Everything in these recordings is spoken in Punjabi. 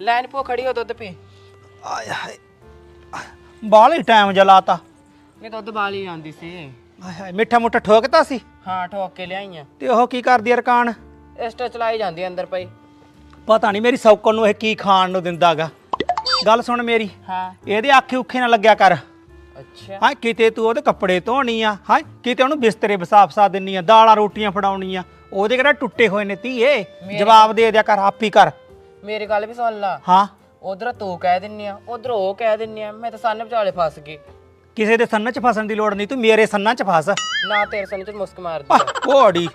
ਲਾਈਨ ਪੋ ਖੜੀ ਹੋ ਦੁੱਧ ਪੀ। ਆਏ ਹਾਏ। ਬਾਹਲੀ ਟਾਈਮ ਜਲਾਤਾ ਇਹ ਦੁੱਧ ਬਾਲੀ ਆਂਦੀ ਸੀ। ਆਏ ਹਾਏ ਮਿੱਠਾ ਮੁੱਠਾ ਠੋਕਤਾ ਸੀ? ਹਾਂ ਠੋਕ ਕੇ ਲਿਆਈਆਂ। ਤੇ ਉਹ ਕੀ ਕਰਦੀ ਆ ਰਕਾਨ? ਇਸਟਾ ਚਲਾਈ ਜਾਂਦੀ ਅੰਦਰ ਪਈ। ਪਤਾ ਨਹੀਂ ਮੇਰੀ ਸੌਕਣ ਨੂੰ ਇਹ ਕੀ ਖਾਣ ਨੂੰ ਦਿੰਦਾਗਾ। ਗੱਲ ਸੁਣ ਮੇਰੀ। ਹਾਂ। ਇਹਦੇ ਆਖੇ ਉੱਖੇ ਨਾ ਲੱਗਿਆ ਕਰ। ਅੱਛਾ। ਹਾਂ ਕਿਤੇ ਤੂੰ ਉਹਦੇ ਕੱਪੜੇ ਧੋਣੀ ਆ ਹਾਂ ਕਿਤੇ ਉਹਨੂੰ ਬਿਸਤਰੇ ਵਸਾ ਵਸਾ ਦਿੰਨੀ ਆ ਦਾਲਾਂ ਰੋਟੀਆਂ ਫੜਾਉਣੀਆਂ ਉਹਦੇ ਕਿਹੜਾ ਟੁੱਟੇ ਹੋਏ ਨੇ ਧੀਏ? ਜਵਾਬ ਦੇ ਦਿਆ ਕਰ ਆਪੀ ਕਰ। ਮੇਰੀ ਗੱਲ ਵੀ ਸੁਣ ਲਾ। ਹਾਂ। ਉਧਰ ਤੂੰ ਕਹਿ ਦਿੰਨੀ ਆ ਉਧਰ ਉਹ ਕਹਿ ਦਿੰਨੀ ਆ ਮੈਂ ਤਾਂ ਸੰਨ ਵਿਚਾਲੇ ਫਸ ਗਈ। ਕਿਸੇ ਦੇ ਸੰਨਾਂ 'ਚ ਫਸਣ ਦੀ ਲੋੜ ਨਹੀਂ ਤੂੰ ਮੇਰੇ ਸੰਨਾਂ 'ਚ ਫਸ। ਨਾ ਤੇਰੇ ਸੰਨ ਚ ਮੁਸਕ ਮਾਰਦੀ ਆਹ, ਆ ਘੋੜੀ।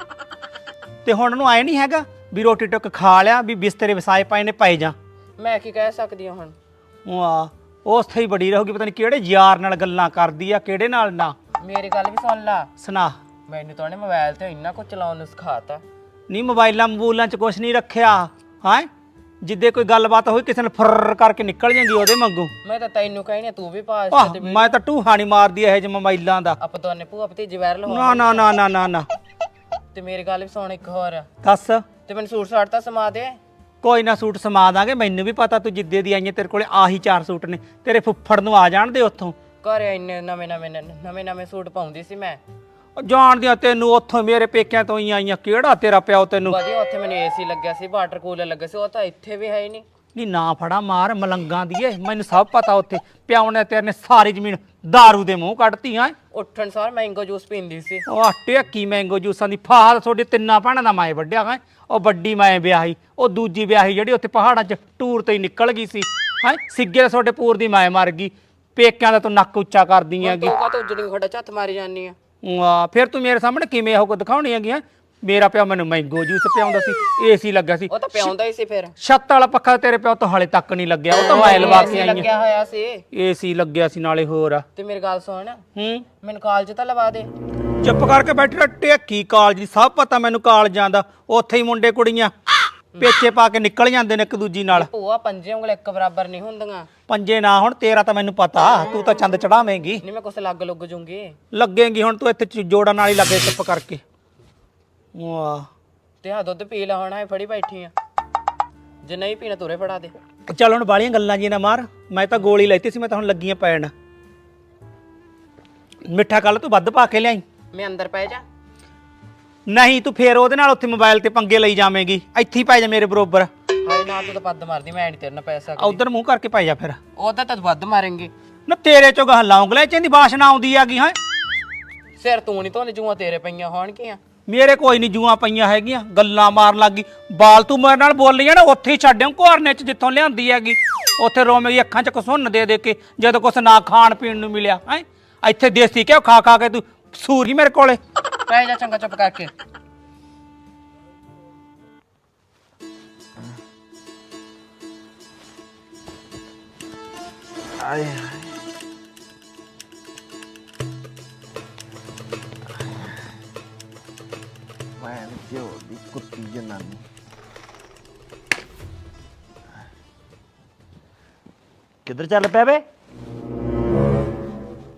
ਤੇ ਹੁਣ ਉਹਨੂੰ ਆਏ ਨਹੀਂ ਹੈਗਾ ਵੀ ਰੋਟੀ ਟੁੱਕ ਖਾ ਲਿਆ ਵੀ ਬਿਸਤਰੇ ਵਸਾਏ ਪਏ ਨੇ ਪਏ ਜਾ। ਮੈਂ ਕੀ ਕਹਿ ਸਕਦੀ ਹਾਂ ਹੁਣ? ਵਾਹ ਉਹ ਉੱਥੇ ਹੀ ਬੜੀ ਰਹੂਗੀ ਪਤਾ ਨਹੀਂ ਕਿਹੜੇ ਯਾਰ ਨਾਲ ਗੱਲਾਂ ਕਰਦੀ ਆ ਕਿਹੜੇ ਨਾਲ ਨਾ। ਮੇਰੀ ਗੱਲ ਵੀ ਸੁਣ ਲਾ। ਸੁਣਾ। ਮੈਨੂੰ ਤਾਂ ਉਹਨੇ ਮੋਬਾਈਲ ਤੇ ਇੰਨਾ ਕੁ ਚਲਾਉਣ ਨੂੰ ਸਿਖਾਤਾ। ਨਹੀਂ ਮੋਬਾਈਲਾਂ ਮਬੂਲਾਂ 'ਚ ਕੁਝ ਨਹੀਂ ਰੱਖਿਆ। ਹਾਂ? ਜਿੱਦੇ ਕੋਈ ਗੱਲਬਾਤ ਹੋਈ ਕਿਸੇ ਨਾਲ ਫਰ ਕਰਕੇ ਨਿਕਲ ਜਾਂਦੀ ਉਹਦੇ ਵਾਂਗੂ। ਮੈਂ ਤਾਂ ਤੈਨੂੰ ਕਹਿਣੀ ਤੂੰ ਵੀ ਪਾਸ ਆਹ ਮੈਂ ਤਾਂ ਟੂਹਾ ਨਹੀਂ ਮਾਰਦੀ ਇਹ ਜਿਹੇ ਮੋਬਾਈਲਾਂ ਦਾ। ਆਪਾਂ ਦੋਨੇ ਭੂਆ ਭਤੀਜੇ ਵਾਇਰਲ ਹੋ ਨਾ ਨਾ ਨਾ ਨਾ ਨਾ ਨਾ। ਤੇ ਮੇਰੀ ਗੱਲ ਵੀ ਸੁਣ ਇੱਕ ਹੋਰ। ਦੱਸ। ਤੇ ਮੈਨੂੰ ਸੂਟ ਸਾਟ ਤਾਂ ਸਮਾ ਦੇ। ਕੋਈ ਨਾ ਸੂਟ ਸਮਾ ਦਾਂਗੇ ਮੈਨੂੰ ਵੀ ਪਤਾ ਤੂੰ ਜਿੱਦੇ ਦੀ ਆਈ ਹੈ ਤੇਰੇ ਕੋਲੇ ਆਹੀ ਚਾਰ ਸੂਟ ਨੇ। ਤੇਰੇ ਫੁੱਫੜ ਨੂੰ ਆ ਜਾਣ ਦੇ ਉੱਥੋਂ। ਘਰੇ ਇੰਨੇ ਨਵੇਂ ਨਵੇਂ ਨਵੇਂ ਨਵੇਂ ਸੂਟ ਪਾਉਂਦੀ ਸੀ ਮੈਂ। ਜਾਣਦਿਆਂ ਤੈਨੂੰ ਉੱਥੋਂ ਮੇਰੇ ਪੇਕਿਆਂ ਤੋਂ ਹੀ ਆਈਆਂ ਕਿਹੜਾ ਤੇਰਾ ਪਿਓ ਤੈਨੂੰ? ਵਧੀਆ ਉੱਥੇ ਮੈਨੂੰ ਏਸੀ ਲੱਗਿਆ ਸੀ ਵਾਟਰ ਕੂਲਰ ਲੱਗਾ ਸੀ ਉਹ ਤਾਂ ਇੱਥੇ ਵੀ ਹੈ ਹੀ ਨਹੀਂ। ਨਹੀਂ ਨਾ ਫੜਾ ਮਾਰ ਮਲੰਗਾਂ ਦੀ ਏ ਮੈਨੂੰ ਸਭ ਪਤਾ ਉੱਥੇ। ਪਿਓ ਨੇ ਤੇਰੇ ਨੇ ਸਾਰੀ ਜ਼ਮੀਨ दारू ਦੇ ਮੂੰਹ ਕੱਢਤੀ ਹਾਂ ਉੱਠਣ ਸਾਰ ਮੈਂਗੋ ਜੂਸ ਪੀਂਦੀ ਸੀ। ਉਹ ਟੇਕੀ ਮੈਂਗੋ ਜੂਸਾਂ ਦੀ ਫਾਦ ਤੁਹਾਡੇ ਤਿੰਨਾਂ ਭੈਣਾਂ ਦਾ ਮੈਂ ਵੱਡਿਆ ਹੈ। ਉਹ ਵੱਡੀ ਮੈਂ ਵਿਆਹੀ ਉਹ ਦੂਜੀ ਵਿਆਹੀ ਜਿਹੜੀ ਉੱਥੇ ਪਹਾੜਾਂ 'ਚ ਟੂਰ ਤੇ ਹੀ ਨਿਕਲ ਗਈ ਸੀ। ਹੈ ਸਿੱਗੇ ਦੇ ਤੁਹਾਡੇ ਪੂਰ ਦੀ ਮੈਂ ਮਰ ਗਈ। ਪੇਕਿਆਂ ਦਾ ਤੂੰ ਨੱਕ ਉੱਚਾ ਕਰਦੀ ਹੈਗੀ। ਤੂੰ ਕਾ ਤੂੰ ਖੜਾ ਝੱਤ ਮਾਰੀ ਜਾਨੀ ਆ? ਵਾਹ ਫਿਰ ਤੂੰ ਮੇਰੇ ਸਾਹਮਣੇ ਕਿਵੇਂ ਉਹ ਦਿਖਾਉਣੀ ਹੈਗੀ ਹੈਂ? ਮੇਰਾ ਪਿਓ ਮੈਨੂੰ ਮੈਂਗੋ ਜੂਸ ਪਿਆਉਂਦਾ ਸੀ ਏਸੀ ਲੱਗਾ ਸੀ। ਉਹ ਤਾਂ ਪਿਆਉਂਦਾ ਹੀ ਸੀ ਫਿਰ। ਛੱਤ ਵਾਲਾ ਪੱਖਾ ਤੇਰੇ ਪਿਓ ਤੋਂ ਹਾਲੇ ਤੱਕ ਨਹੀਂ ਲੱਗਿਆ ਉਹ ਤਾਂ ਮੈਂ ਲਵਾ ਕੇ ਆਈ ਲੱਗਿਆ ਹੋਇਆ ਸੀ। ਏਸੀ ਲੱਗਿਆ ਸੀ ਨਾਲੇ ਹੋਰ ਆ। ਤੇ ਮੇਰੀ ਗੱਲ ਸੁਣ। ਹੂੰ? ਮੈਨੂੰ ਕਾਲਜ ਤਾਂ ਲਵਾ ਦੇ। ਚੁੱਪ ਕਰਕੇ ਬੈਠੀ ਰਹਿ ਟੇਕੀ ਕਾਲਜ ਦੀ ਸਭ ਪਤਾ ਮੈਨੂੰ ਕਾਲਜਾਂ ਦਾ ਉੱਥੇ ਹੀ ਮੁੰਡੇ ਕੁੜੀਆਂ। ਪੇਚੇ ਪਾ ਕੇ ਨਿਕਲ ਜਾਂਦੇ ਨੇ ਇੱਕ ਦੂਜੀ ਨਾਲ। ਭੂਆ ਪੰਜੇ ਉਂਗਲ ਇੱਕ ਬਰਾਬਰ ਨਹੀਂ ਹੁੰਦੀਆਂ। ਪੰਜੇ ਨਾ ਹੁਣ ਤੇਰਾ ਤਾਂ ਮੈਨੂੰ ਪਤਾ। ਤੂੰ ਤਾਂ ਚੰਦ ਚੜਾਵੇਂਗੀ। ਨਹੀਂ ਮੈਂ ਕੁਛ ਲੱਗ ਲੁੱਗ ਜੂੰਗੀ। ਲੱਗੇਗੀ ਹੁਣ ਤੂੰ ਇੱਥੇ ਚ- ਨਾਲ ਹੀ ਲੱਗੇ ਚੁੱਪ ਕਰਕੇ। ਵਾਹ। ਤੇ ਆ ਦੁੱਧ ਪੀ ਲਾ ਹੁਣ ਫੜੀ ਬੈਠੀ ਆ। ਜੇ ਨਹੀਂ ਪੀਣਾ ਤੁਰੇ ਫੜਾ ਦੇ। ਚੱਲ ਹੁਣ ਬਾਲੀਆਂ ਗੱਲਾਂ ਜੀ ਨਾ ਮਾਰ। ਮੈਂ ਤਾਂ ਗੋਲੀ ਲੈਤੀ ਸੀ ਮੈਂ ਤਾਂ ਹੁਣ ਲੱਗੀਆਂ ਪੈਣ। ਮਿੱਠਾ ਕੱਲ ਤੂੰ ਵੱਧ ਪਾ ਕੇ ਲਿਆਈ। ਮੈਂ ਅੰਦਰ ਪੈ ਜਾ। ਨਹੀਂ ਤੂੰ ਫੇਰ ਉਹਦੇ ਨਾਲ ਉੱਥੇ ਮੋਬਾਈਲ ਤੇ ਪੰਗੇ ਲਈ ਜਾਵੇਂਗੀ। ਇੱਥੇ ਹੀ ਪੈ ਜਾ ਮੇਰੇ ਬਰੋਬਰ। ਹਾਏ ਨਾ ਤੂੰ ਤਾਂ ਪੱਦ ਮਾਰਦੀ ਮੈਂ ਨਹੀਂ ਤੇਰੇ ਨਾਲ ਪੈ ਸਕਦੀ ਉਧਰ ਮੂੰਹ ਕਰਕੇ ਪੈ ਜਾ ਫਿਰ। ਉਹਦਾ ਤਾਂ ਵੱਧ ਮਾਰੇਂਗੀ ਨਾ ਤੇਰੇ ਚੋਂ ਗਾਹ ਲੌਂਗਲੇ ਚੰਦੀ ਬਾਸ਼ਨਾ ਆਉਂਦੀ ਹੈਗੀ ਹਾਂ। ਸਿਰ ਤੂੰ ਨਹੀਂ ਧੋਨੇ ਜੂਆਂ ਤੇਰੇ ਪਈਆਂ ਹੋਣਗੀਆਂ। ਮੇਰੇ ਕੋਈ ਨਹੀਂ ਜੂਆਂ ਪਈਆਂ ਹੈਗੀਆਂ ਗੱਲਾਂ ਮਾਰਨ ਲੱਗੀ ਬਾਲ ਤੂੰ ਮੇਰੇ ਨਾਲ ਬੋਲੀ ਨਾ ਉੱਥੇ ਹੀ ਛੱਡਿਓ ਘੋਰਨੇ ਚ ਜਿੱਥੋਂ ਲਿਆਂਦੀ ਹੈਗੀ। ਉੱਥੇ ਰੋਵੇਂ ਅੱਖਾਂ ਚ ਕਸੁੰਨ ਦੇ ਦੇ ਕੇ ਜਦੋਂ ਕੁਛ ਨਾ ਖਾਣ ਪੀਣ ਨੂੰ ਮਿਲਿਆ ਹੈ। ਇੱਥੇ ਦੇਸੀ ਘਿਓ ਖਾ ਖਾ ਕੇ ਤੂੰ ਸੂਰੀ ਮੇਰੇ ਕੋਲੇ। ਪੈ ਜਾ ਚੰਗਾ ਚੁੱਪ ਕਰਕੇ ਆਏ ਮੈਂ ਜੋ ਦੀ ਕੁੱਤੀ ਜਨਾਨੀ ਕਿੱਧਰ ਚੱਲ ਪਿਆ ਵੇ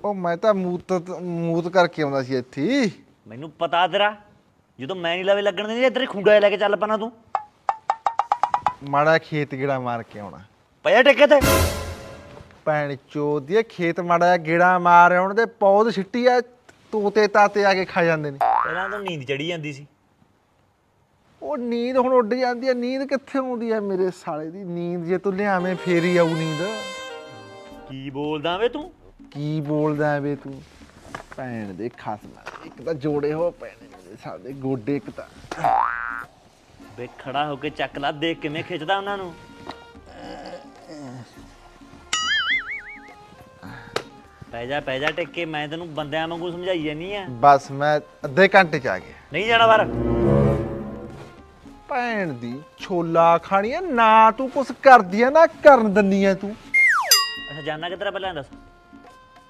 ਉਹ ਮੈਂ ਤਾਂ ਮੂਤ ਮੂਤ ਕਰਕੇ ਆਉਂਦਾ ਸੀ ਇੱਥੇ ਹੀ। ਮੈਨੂੰ ਪਤਾ ਤੇਰਾ ਜਦੋਂ ਮੈਂ ਨਹੀਂ ਲਵੇ ਲੱਗਣ ਦਿੰਦੀ ਇੱਧਰ ਹੀ ਖੁੰਡਾ ਲੈ ਕੇ ਚੱਲ ਪਣਾ ਤੂੰ। ਮਾੜਾ ਖੇਤ ਗੇੜਾ ਮਾਰ ਕੇ ਆਉਣਾ। ਪਿਆ ਟਿੱਕੇ ਤੇ? ਭੈਣ ਚੋਦੀ ਖੇਤ ਮਾੜਾ ਜਿਹਾ ਗੇੜਾ ਮਾਰ ਆਉਣ ਦੇ ਪੌਦ ਛਿੱਟੀ ਆ ਤੋਤੇ ਤਾਤੇ ਆ ਕੇ ਖਾ ਜਾਂਦੇ ਨੇ। ਪਹਿਲਾਂ ਤਾਂ ਨੀਂਦ ਚੜੀ ਜਾਂਦੀ ਸੀ। ਉਹ ਨੀਂਦ ਹੁਣ ਉੱਡ ਜਾਂਦੀ ਆ ਨੀਂਦ ਕਿੱਥੇ ਆਉਂਦੀ ਆ ਮੇਰੇ ਸਾਲੇ ਦੀ? ਨੀਂਦ ਜੇ ਤੂੰ ਲਿਆਵੇਂ ਫੇਰ ਹੀ ਆਊ ਨੀਂਦ। ਕੀ ਬੋਲਦਾ ਵੇ ਤੂੰ? ਕੀ ਬੋਲਦਾ ਵੇ ਤੂੰ? ਭੈਣ ਦੇ ਖਸਮ ਇੱਕ ਤਾਂ ਜੋੜੇ ਹੋ ਪੈਣੇ ਮੇਰੇ ਸਾਡੇ ਗੋਡੇ ਇੱਕ ਤਾਂ। ਵੇ ਖੜਾ ਹੋ ਕੇ ਚੱਕ ਲਾ ਦੇਖ ਕਿਵੇਂ ਖਿੱਚਦਾ ਉਹਨਾਂ ਨੂੰ। ਪੈ ਜਾ ਪੈ ਜਾ ਟਿੱਕੇ ਮੈਂ ਤੈਨੂੰ ਬੰਦਿਆਂ ਵਾਂਗੂ ਸਮਝਾਈ ਜਾਨੀ ਆ। ਬਸ ਮੈਂ ਅੱਧੇ ਘੰਟੇ ਚ ਆ ਗਿਆ। ਨਹੀਂ ਜਾਣਾ ਬਾਹਰ। ਭੈਣ ਦੀ ਛੋਲਾ ਖਾਣੀ ਆ ਨਾ ਤੂੰ ਕੁਛ ਕਰਦੀ ਆ ਨਾ ਕਰਨ ਦੰਨੀ ਆ ਤੂੰ। ਅੱਛਾ ਜਾਣਾ ਕਿੱਧਰ ਆ ਪਹਿਲਾਂ ਦੱਸ।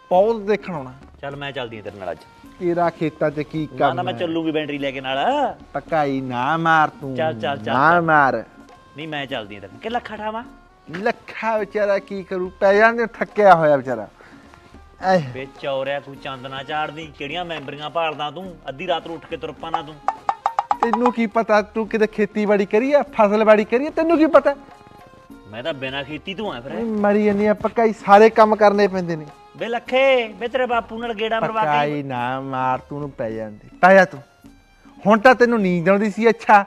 ਪੌਦ ਦੇਖਣ ਆਉਣਾ। ਚੱਲ ਮੈਂ ਚੱਲਦੀ ਤੇਰੇ ਨਾਲ ਅੱਜ। ਤੇਰਾ ਖੇਤਾਂ 'ਚ ਕੀ ਨਾ ਨਾ ਮੈਂ ਹੈ? ਚੱਲੂਗੀ ਬੈਟਰੀ ਲੈ ਕੇ ਨਾਲ। ਪਕਾਈ ਨਾ ਮਾਰ ਤੂੰ ਚੱਲ, ਚੱਲ, ਚੱਲ, ਨਾ ਮਾਰ। ਨਹੀਂ ਮੈਂ ਚੱਲਦੀ ਤੇਰੇ ਨਾਲ। ਕਿ ਲੱਖਾ ਠਾਵਾਂ? ਲੱਖਾ ਵਿਚਾਰਾ ਕੀ ਕਰੂ? ਪੈ ਜਾਂਦੇ ਥੱਕਿਆ ਹੋਇਆ ਵਿਚਾਰਾ। ਐ ਵੇ ਚੌਰਿਆ ਕੋਈ ਚੰਦ ਨਾ ਚਾੜਦੀ ਕਿਹੜੀਆਂ ਮੈਂਬਰੀਆਂ ਭਾਲਦਾ ਤੂੰ? ਅੱਧੀ ਰਾਤ ਨੂੰ ਉੱਠ ਕੇ ਤੁਰ ਪਾਣਾ ਤੂੰ। ਤੈਨੂੰ ਕੀ ਪਤਾ ਤੂੰ ਕਿਤੇ ਖੇਤੀਬਾੜੀ ਕਰੀ ਆ ਫਸਲਬਾੜੀ ਕਰੀ ਆ ਤੈਨੂੰ ਕੀ ਪਤਾ? ਮੈਂ ਤਾਂ ਬਿਨਾਂ ਖੇਤੀ ਤੋਂ ਆ ਫਿਰ। ਮਰੀ ਜਾਂਦੀ ਆ ਪਕਾਈ ਸਾਰੇ ਕੰਮ ਕਰਨੇ ਪੈਂਦੇ ਨੇ। ਬੇ ਲੱਖੇ ਬੇ ਤੇਰੇ ਬਾਪੂ ਨਾਲ ਗੇੜਾ ਮਰਵਾ ਕੇ ਪਕਾਈ ਨਾ ਮਾਰ ਤੂੰ ਨੂੰ ਪੈ ਜਾਂਦੀ। ਪੈ ਜਾ ਤੂੰ। ਹੁਣ ਤਾਂ ਤੈਨੂੰ ਨੀਂਦ ਆਉਂਦੀ ਸੀ ਅੱਛਾ।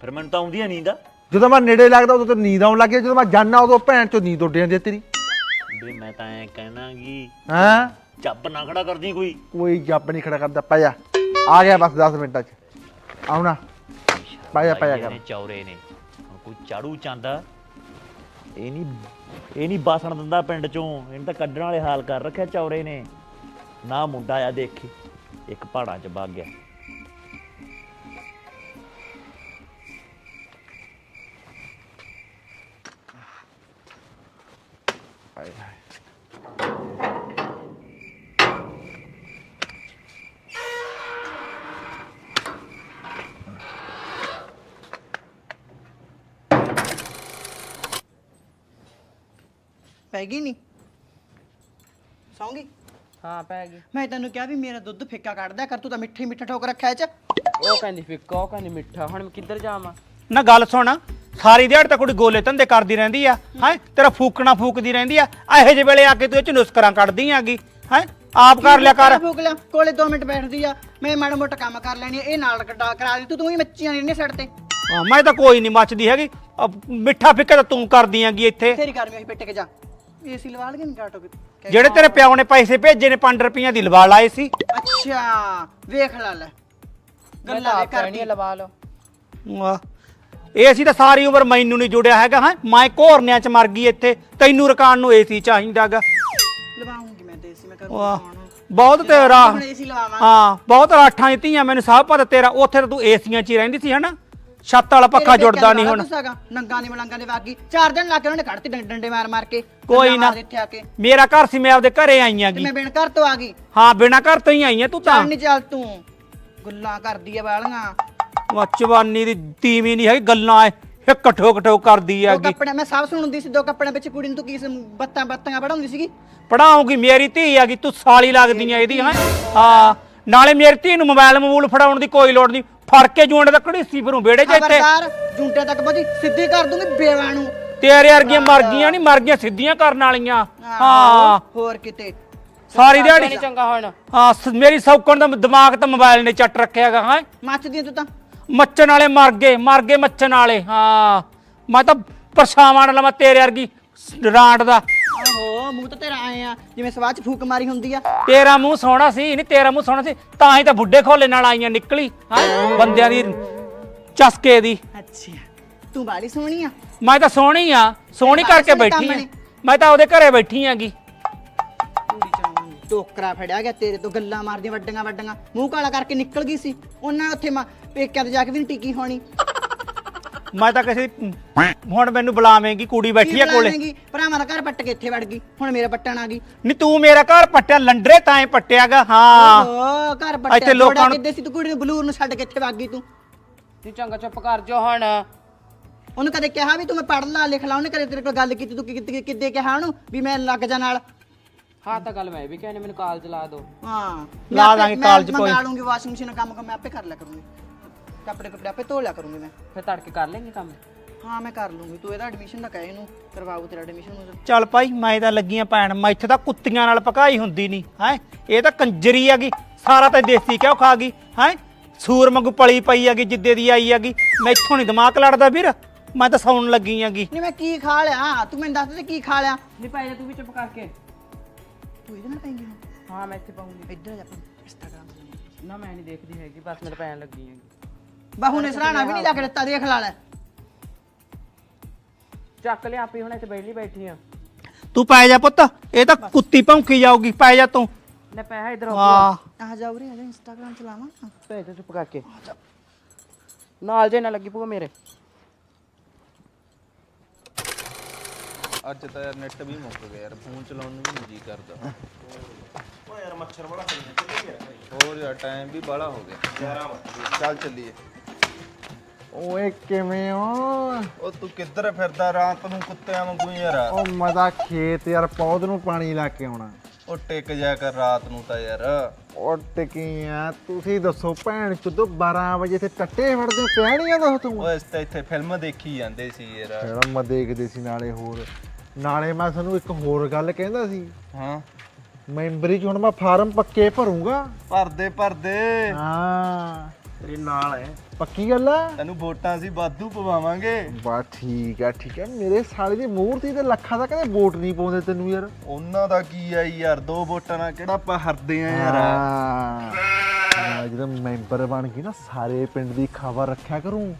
ਫਿਰ ਮੈਨੂੰ ਤਾਂ ਆਉਂਦੀ ਆ ਨੀਂਦ। ਜਦੋਂ ਮੈਂ ਨੇੜੇ ਲੱਗਦਾ ਉਦੋਂ ਤਾਂ ਨੀਂਦ ਆਉਣ ਲੱਗ ਗਈ ਜਦੋਂ ਮੈਂ ਜਾਣਾ ਉਦੋਂ ਭੈਣ ਚੋਂ ਨੀਂਦ ਉੱਡ ਜਾਂਦੀ ਤੇਰੀ। ਬੇ ਮੈਂ ਤਾਂ ਐ ਕਹਿਣਾਗੀ ਹਾਂ? ਚੱਪ ਨਾ ਖੜਾ ਕਰਦੀ ਕੋਈ। ਕੋਈ ਜੱਬ ਨਹੀਂ ਖੜਾ ਕਰਦਾ ਪੈ ਜਾ। ਆ ਗਿਆ ਬਸ 10 ਮਿੰਟਾਂ ਚ। ਆਉਣਾ। ਪੈ ਜਾ ਪੈ ਜਾ ਕਰ। ਨੇ ਚੌਰੇ ਨੇ। ਹੁਣ ਕੋਈ ਚਾੜੂ ਚਾਂਦਾ ਇਹ ਨਹੀਂ ਇਹ ਨਹੀਂ ਬਾਸਣ ਦਿੰਦਾ ਪਿੰਡ ਚੋਂ। ਇਹਨੂੰ ਤਾਂ ਕੱਢਣ ਵਾਲੇ ਹਾਲ ਕਰ ਰੱਖਿਆ ਚੌਰੇ ਨੇ। ਨਾ ਮੁੰਡਾ ਆ ਦੇਖੀ, ਇੱਕ ਪਹਾੜਾਂ 'ਚ ਵਗ ਗਿਆ। ਪੈ ਗਈ ਨਹੀਂ ਸੌਂਗੀ? ਹਾਂ ਪੈ ਗਈ। ਮੈਂ ਤੈਨੂੰ ਕਿਹਾ ਵੀ ਮੇਰਾ ਦੁੱਧ ਫਿੱਕਾ ਕੱਢਦਾ ਕਰ ਤੂੰ ਤਾਂ ਮਿੱਠੇ ਮਿੱਠਾ ਠੋਕ ਰੱਖਿਆ ਚ। ਉਹ ਕਹਿੰਦੀ ਫਿੱਕਾ ਉਹ ਕਹਿੰਦੀ ਮਿੱਠਾ। ਹੁਣ ਮੈਂ ਕਿੱਧਰ ਜਾਵਾਂ? ਨਾ ਗੱਲ ਸੁਣ ਸਾਰੀ ਦਿਹਾੜੀ ਤਾਂ ਕੁੜੀ ਗੋਲੇ ਧੰਦੇ ਕਰਦੀ ਰਹਿੰਦੀ ਆ ਹੈ? ਤੇਰਾ ਫੂਕਣਾ ਫੂਕਦੀ ਰਹਿੰਦੀ ਆ ਇਹੋ ਜਿਹੇ ਵੇਲੇ ਆ ਕੇ ਤੂੰ ਇਹ ਚ ਨੁਸਕਰਾਂ ਕੱਢਦੀ ਆਗੀ ਹੈ? ਆਪ ਕਰ ਲਿਆ ਕਰ। ਫੂਕ ਲਿਆ? ਕੋਲੇ 2 ਮਿੰਟ ਬੈਠਦੀ ਆ ਮੈਂ ਮਾੜਾ ਮੋਟਾ ਕੰਮ ਕਰ ਲੈਣੀ ਆ, ਇਹ ਨਾਲ ਕਟਾ ਕਰਾ ਦੀ ਤੂੰ ਤੂੰ ਹੀ ਮੱਚੀਆਂ ਨੇ ਸਾਈਡ ਤੇ। ਹਾਂ, ਮੈਂ ਤਾਂ ਕੋਈ ਨਹੀਂ ਮੱਚਦੀ ਹੈਗੀ। ਅਹ ਮਿੱਠਾ ਫਿੱਕਾ ਤਾਂ ਤੂੰ ਕਰਦੀ ਆਂਗੀ ਇੱਥੇ। ਤੇਰੀ ਗਰਮੀ ਹੋਈ ਪਿੱਟ ਕੇ ਜਾ। ਏਸੀ ਲਵਾ ਲਗੇ ਨਹੀਂ ਕਾਟੋ ਜਿਹੜੇ ਤੇਰੇ ਪਿਓ ਨੇ ਪੈਸੇ ਭੇਜੇ ਨੇ 5 ਰੁਪਈਆਂ ਦੀ ਲਵਾ ਲਾਏ ਸੀ। ਅੱਛਾ ਵੇਖ ਲਾ ਲੈ। ਗੱਲਾਂ ਕਰਨੀ ਕਰਦੀ ਲਵਾ ਲਓ। ਵਾਹ। ਇਹ ਅਸੀਂ ਤਾਂ ਸਾਰੀ ਉਮਰ ਮੈਨੂੰ ਨਹੀਂ ਜੁੜਿਆ ਹੈਗਾ ਹਾਂ। ਮੈਂ ਘੋਰਨਿਆਂ ਚ ਮਰ ਗਈ ਇੱਥੇ। ਤੈਨੂੰ ਰਕਾਨ ਨੂੰ ਏਸੀ ਚਾਹੀਦਾਗਾ। ਲਵਾਉਂਗੀ ਮੈਂ ਤੇ ਏਸੀ ਮੈਂ ਕਰੂੰਗੀ ਵਾਹ। ਹੁਣ ਬਹੁਤ ਤੇਰਾ ਹੁਣ ਏਸੀ ਲਵਾਵਾਂ। ਹਾਂ ਬਹੁਤ ਰਾਠਾਂ ਦਿੱਤੀਆਂ ਮੈਨੂੰ। ਸਭ ਪਤਾ ਤੇਰਾ ਉੱਥੇ ਤਾਂ ਤੂੰ ਏਸੀਆਂ 'ਚ ਹੀ ਰਹਿੰਦੀ ਸੀ ਹਨਾ? ਛੱਤ ਵਾਲਾ ਪੱਖਾ ਜੁੜਦਾ ਨਹੀਂ ਹੁਣ। ਨੰਗਾ ਨਹੀਂ ਮਲੰਗਾ ਦੇ ਵਾਗੀ। ਚਾਰ ਦਿਨ ਲਾ ਕੇ ਉਹਨਾਂ ਨੇ ਕੱਢਤੀ ਡੰ- ਡੰਡੇ ਮਾਰ ਮਾਰ ਕੇ ਕੋਈ ਨਾ। ਮਾਰ ਇੱਥੇ ਆ ਕੇ। ਮੇਰਾ ਘਰ ਸੀ ਮੈਂ ਆਪਦੇ ਘਰੇ ਆਈਆਂ ਤੇ ਗੀ ਮੈਂ ਬਿਨ ਘਰ ਤੋਂ ਆ ਗਈ। ਹਾਂ ਬਿਨਾ ਘਰ ਤੋਂ ਹੀ ਆਈਆਂ ਤੂੰ ਤਾਂ। ਚੱਲ ਨਹੀਂ ਚੱਲ ਤੂੰ। ਗੁੱਲਾਂ ਕਰਦੀ ਆ ਵਾਲੀਆਂ ਮੱਚਵਾਨੀ ਦੀ ਤੀਵੀਂ ਨਹੀਂ ਹੈਗੀ ਗੱਲਾਂ ਐ। ਇੱਕ ਠੋਕ ਠੋਕ ਕਰਦੀ ਦੋ ਹੈਗੀ। ਕੱਪੜੇ ਮੈਂ ਸਭ ਸੁਣਦੀ ਸੀ ਦੋ ਕੱਪੜਿਆਂ ਵਿੱਚ ਕੁੜੀ ਨੂੰ ਤੂੰ ਕੀ ਬੱਤਾਂ ਬੱਤਾਂ ਪੜਾਉਂਦੀ ਸੀਗੀ? ਪੜਾਉਂਗੀ ਮੇਰੀ ਧੀ ਹੈਗੀ ਤੂੰ ਸਾਲੀ ਲੱਗਦੀ ਐ ਇਹਦੀ ਹਾਂ। ਹਾਂ। ਨਾਲੇ ਮੇਰੀ ਧੀ ਨੂੰ ਮੋਬਾਈਲ ਮਮੂਲ ਫੜਾਉਣ ਦੀ ਕੋਈ ਲੋੜ ਨਹੀਂ ਫੜ ਕੇ ਜੂੰਡੇ ਦਾ ਘੜੀਸੀ ਫਿਰੂ ਵਿਹੜੇ 'ਚ ਇੱਥੇ। ਖਬਰਦਾਰ ਜੁੰਟੇ ਤੱਕ ਬਦੀ ਸਿੱਧੀ ਕਰ ਦੂੰਗੀ ਬੇਵਾਂ ਨੂੰ ਤੇਰੇ ਵਰਗੀਆਂ ਮਰ ਗਈਆਂ ਨਹੀਂ ਮਰ ਗਈਆਂ ਸਿੱਧੀਆਂ ਕਰਨ ਵਾਲੀਆਂ। ਹਾਂ। ਹੋਰ ਕਿਤੇ। ਸਾਰੀ ਦਿਹਾੜੀ ਨਹੀਂ ਚੰਗਾ ਹੁਣ। ਹਾਂ ਸ- ਮੇਰੀ ਸੌਕਣ ਦਾ ਦਿਮਾਗ ਤਾਂ ਮੋਬਾਈਲ ਨੇ ਚੱਟ ਰੱਖਿਆਗਾ ਹਾਂ। ਮੱਚਦੀ ਤੂੰ ਤਾਂ। ਮੱਚਣ ਵਾਲੇ ਮਰ ਗਏ ਮਰ ਗਏ ਮੱਚਣ ਵਾਲੇ ਹਾਂ। ਮੈਂ ਤਾਂ ਪਰਛਾਵਾਂ ਨਾਲ ਮੈਂ ਤੇਰੇ ਵਰਗੀ ਸ- ਰਾਂਡ ਦਾ। ਆਹੋ ਮੂੰਹ ਤਾਂ ਤੇਰਾ ਆਏ ਆ ਜਿਵੇਂ ਸਵਾਹ ਚ ਫੂਕ ਮਾਰੀ ਹੁੰਦੀ ਆ। ਤੇਰਾ ਮੂੰਹ ਸੋਹਣਾ ਸੀ ਨਹੀਂ ਤੇਰਾ ਮੂੰਹ ਸੋਹਣਾ ਸੀ ਤਾਂ ਹੀ ਤਾਂ ਬੁੱਢੇ ਖੋਲੇ ਨਾਲ ਆਈਆਂ ਨਿਕਲੀ। ਹਾਂ? ਬੰਦਿਆਂ ਦੀ ਚਸਕੇ ਦੀ। ਅੱਛਾ ਤੂੰ ਬਾਲੀ ਸੋਹਣੀ ਆ। ਮੈਂ ਤਾਂ ਸੋਹਣੀ ਆ ਸੋਹਣੀ ਕਰਕੇ ਬੈਠੀ ਆ। ਮੈਂ ਤਾਂ ਉਹਦੇ ਘਰੇ ਬੈਠੀ ਆਂਗੀ। ਟੋਕਰਾ ਫੜਿਆ ਗਿਆ ਤੇਰੇ ਤੋਂ ਗੱਲਾਂ ਮਾਰਦੀਆਂ ਵੱਡੀਆਂ ਵੱਡੀਆਂ। ਮੂੰਹ ਕਾਲਾ ਕਰਕੇ ਨਿਕਲ ਗਈ ਸੀ। ਉਹਨਾਂ ਉੱਥੇ ਮਾਂ ਪੇਕਿਆਂ ਤੇ ਜਾ ਕੇ ਵੀ ਨਹੀਂ ਟਿਕੀ ਹੋਣੀ। ਮੈਂ ਤਾਂ ਕਿਸੇ ਦੀ- ਹੁਣ ਮੈਨੂੰ ਬੁਲਾਵੇਂਗੀ ਕੁੜੀ ਬੈਠੀ ਆ ਕੋਲੇ? ਭਰਾਵਾਂ ਦਾ ਘਰ ਪੱਟ ਕੇ ਇੱਥੇ ਵੜ ਗਈ। ਹੁਣ ਮੇਰੇ ਪੱਟਣ ਆ ਗਈ। ਨਹੀਂ ਤੂੰ ਮੇਰਾ ਘਰ ਪੱਟਿਆ ਲੰਡਰੇ ਤਾਂ ਹੀ ਪੱਟਿਆਗਾ ਹਾਂ। ਘਰ ਪੱਟਿਆ। ਇੱਥੇ ਲੋਕਾਂ ਨੂੰ- ਕਿੱਦੇ ਸੀ ਤੂੰ? ਕੁੜੀ ਨੂੰ ਬਲੂਰ ਨੂੰ ਛੱਡ ਕੇ ਇੱਥੇ ਵਗ ਗਈ ਤੂੰ। ਤੂੰ ਚੰਗਾ ਚੁੱਪ ਕਰ ਜਾ ਹੁਣ। ਉਹਨੂੰ ਕਦੇ ਕਿਹਾ ਵੀ ਤੂੰ ਮੈਂ ਪੜ ਲਾ ਲਿਖ ਲਾ ਉਹਨੇ ਕਦੇ ਤੇਰੇ ਕੋਲ ਗੱਲ ਕੀਤੀ ਤੂੰ ਕਿੱਦੇ ਕਿੱਦੇ ਕਿਹਾ ਉਹਨੂੰ? ਵੀ ਮੈਂ ਲੱਗ ਜਾ ਨਾਲ। ਹਾਂ ਤਾਂ ਗੱਲ ਮੈਂ ਵੀ ਕਹਿੰਦੀ ਮੈਨੂੰ ਕਾਲਜ ਲਾ ਦੋ ਹਾਂ। ਲਾ ਆਪੇ- ਦਾਂਗੇ ਕਾਲਜ ਮੈਂ ਕੋਈ। ਮੰਗਾ ਲੂੰਗੀ ਵਾਸ਼ਿੰਗ ਮਸ਼ੀਨ ਕੰਮ ਕੰਮ ਮੈਂ ਆਪੇ ਕਰ ਲਿਆ ਕਰੂੰਗੀ। ਕੱਪੜੇ ਕੱਪੜੇ ਆਪੇ ਧੋ ਲਿਆ ਕਰੂੰਗੀ ਮੈਂ। ਫਿਰ ਤੜਕੇ ਕਰ ਲੈਂਗੇ ਕੰਮ? ਹਾਂ ਮੈਂ ਕਰ ਲੂੰਗੀ। ਤੂੰ ਇਹਦਾ ਐਡਮਿਸ਼ਨ ਦਾ ਕਹਿ ਇਹਨੂੰ ਕਰਵਾਉ ਤੇਰਾ ਐਡਮਿਸ਼ਨ ਚੱਲ ਭਾਈ ਮੈਂ ਤਾਂ ਲੱਗੀਆਂ ਪੈਣ ਮੈਂ ਇੱਥੇ ਤਾਂ ਕੁੱਤੀਆਂ ਨਾਲ ਪਕਾਈ ਹੁੰਦੀ ਨਹੀਂ ਹੈ? ਇਹ ਤਾਂ ਕੰਜਰੀ ਹੈਗੀ ਸਾਰਾ ਤਾਂ ਦੇਸੀ ਕਿਉਂ ਖਾ ਗਈ ਹੈ? ਸੂਰ ਵਾਂਗੂ ਪਲੀ ਪਈ ਹੈਗੀ ਜਿੱਦੇ ਦੀ ਆਈ ਹੈਗੀ। ਮੈਥੋਂ ਨਹੀਂ ਦਿਮਾਗ ਲੜਦਾ ਵੀਰ ਮੈਂ ਤਾਂ ਸੌਣ ਲੱਗੀ ਹੈਗੀ। ਨਹੀਂ ਮੈਂ ਕੀ ਖਾ ਲਿਆ? ਤੂੰ ਮੈਨੂੰ ਦੱਸ ਦੇ ਕੀ ਖਾ ਲਿਆ। ਨਹੀਂ ਪਾਈ ਤੂੰ ਵੀ ਚੁੱਪ ਕਰਕੇ। ਤੂੰ ਇਹਦੇ ਨਾਲ ਪੈਂਗੀ ਹਾਂ ਮੈਂ ਇੱਥੇ ਪਾਉਂਗੀ। ਇੱਧਰ ਆ ਜਾ ਆਪਾਂ ਇੰਸਟਾਗ੍ਰਾਮ ਤੇ। ਨਾ ਮੈਂ ਨਹੀਂ ਦੇਖਦੀ ਹੈਗੀ ਬਸ ਮੇਰੇ ਪੈਣ ਲੱਗੀ ਹੈਗੀ। ਬਾਹੂ ਨੇ ਸਰਾਣਾ ਵੀ ਨਹੀਂ ਲਾ ਕੇ ਦਿੱਤਾ ਦੇਖ ਲਾ ਲੈ। ਚੱਕ ਲਿਆ ਆਪੀ ਹੁਣ ਇੱਥੇ ਬੈਠੀ ਬੈਠੀ ਆ। ਤੂੰ ਪੈ ਜਾ ਪੁੱਤ ਇਹ ਤਾਂ ਕੁੱਤੀ ਭੌਂਕੀ ਜਾਊਗੀ ਪੈ ਜਾ ਤੂੰ। ਲੈ ਪੈਸਾ ਇਧਰ ਵਾਹ ਆ ਜਾ ਉਰੇ ਆ ਜਾ ਇੰਸਟਾਗ੍ਰਾਮ ਚਲਾਵਾਂ। ਭੇਜ ਦੇ ਚੁੱਪ ਕਰਕੇ। ਨਾਲ ਜੇ ਨਾ ਲੱਗੀ ਪੂਗਾ ਮੇਰੇ। ਅੱਜ ਤਾਂ ਯਾਰ ਨੈਟ ਵੀ ਮੁੱਕ ਗਿਆ ਯਾਰ ਫੋਨ ਚਲਾਉਣ ਨੂੰ ਵੀ ਜੀ ਕਰਦਾ। ਓ ਯਾਰ ਮੱਛਰ ਬੜਾ ਹੋਰ ਯਾਰ ਟਾਈਮ ਵੀ ਬੜਾ ਹੋ ਗਿਆ। 11 ਵਜੇ ਚੱਲ ਚੱਲੀਏ। ਓਏ ਕਿਵੇਂ ਹੋ? ਉਹ ਤੂੰ ਕਿੱਧਰ ਫਿਰਦਾ? ਰਾਤ ਨੂੰ ਕੁੱਤਿਆਂ ਵਾਂਗੂ ਯਾਰ। ਉਹ ਮਦਾ ਖੇਤ ਯਾਰ ਪੌਦ ਨੂੰ ਪਾਣੀ ਲਾ ਕੇ ਆਉਣਾ। ਉਹ ਟਿਕ ਜਾ ਕਰ ਰਾਤ ਨੂੰ ਤਾਂ ਯਾਰ। ਉਹ ਟਕੀਆਂ ਤੁਸੀਂ ਦੱਸੋ ਭੈਣ ਚੋਦੋ 12 ਵਜੇ ਤੇ ਟੱਟੇ ਫੜਦੇ ਹੋ, ਪਿਆ ਨਹੀਂ ਜਾਂਦਾ ਤੂੰ? ਉਹ ਇਸ ਤੇ ਇੱਥੇ ਫਿਲਮ ਦੇਖੀ ਜਾਂਦੇ ਸੀ ਯਾਰ। ਫਿਰ ਮੈਂ ਦੇਖਦੇ ਸੀ ਨਾਲੇ ਹੋਰ। ਨਾਲੇ ਮੈਂ ਤੁਹਾਨੂੰ ਇੱਕ ਹੋਰ ਗੱਲ ਕਹਿੰਦਾ ਸੀ। ਹਾਂ। ਮੈਂਬਰੀ ਚ ਹੁਣ ਮੈਂ ਫਾਰਮ ਪੱਕੇ ਭਰੂੰਗਾ। ਭਰਦੇ ਭਰਦੇ। ਹਾਂ। ਤੇਰੇ ਨਾਲ ਹੈ। ਪੱਕੀ ਗੱਲ ਆ? ਤੈਨੂੰ ਵੋਟਾਂ ਸੀ ਵਾਧੂ ਪਵਾਵਾਂਗੇ। ਬਾ ਠੀਕ ਆ ਠੀਕ ਆ। ਮੇਰੇ ਸਾਲੇ ਦੀ ਮੂਰਤੀ ਤੇ ਲੱਖਾਂ ਦਾ ਕਦੇ ਵੋਟ ਨਹੀਂ ਪਾਉਂਦੇ ਤੈਨੂੰ ਯਾਰ। ਉਹਨਾਂ ਦਾ ਕੀ ਆ ਯਾਰ ਦੋ ਵੋਟਾਂ ਨਾਲ ਕਿਹੜਾ ਆਪਾਂ ਹਰਦੇ ਆ ਯਾਰ। ਜਦੋਂ ਮੈਂਬਰ ਬਣ ਗਈ ਨਾ ਸਾਰੇ ਪਿੰਡ ਦੀ ਖਬਰ ਰੱਖਿਆ ਕਰੂੰ।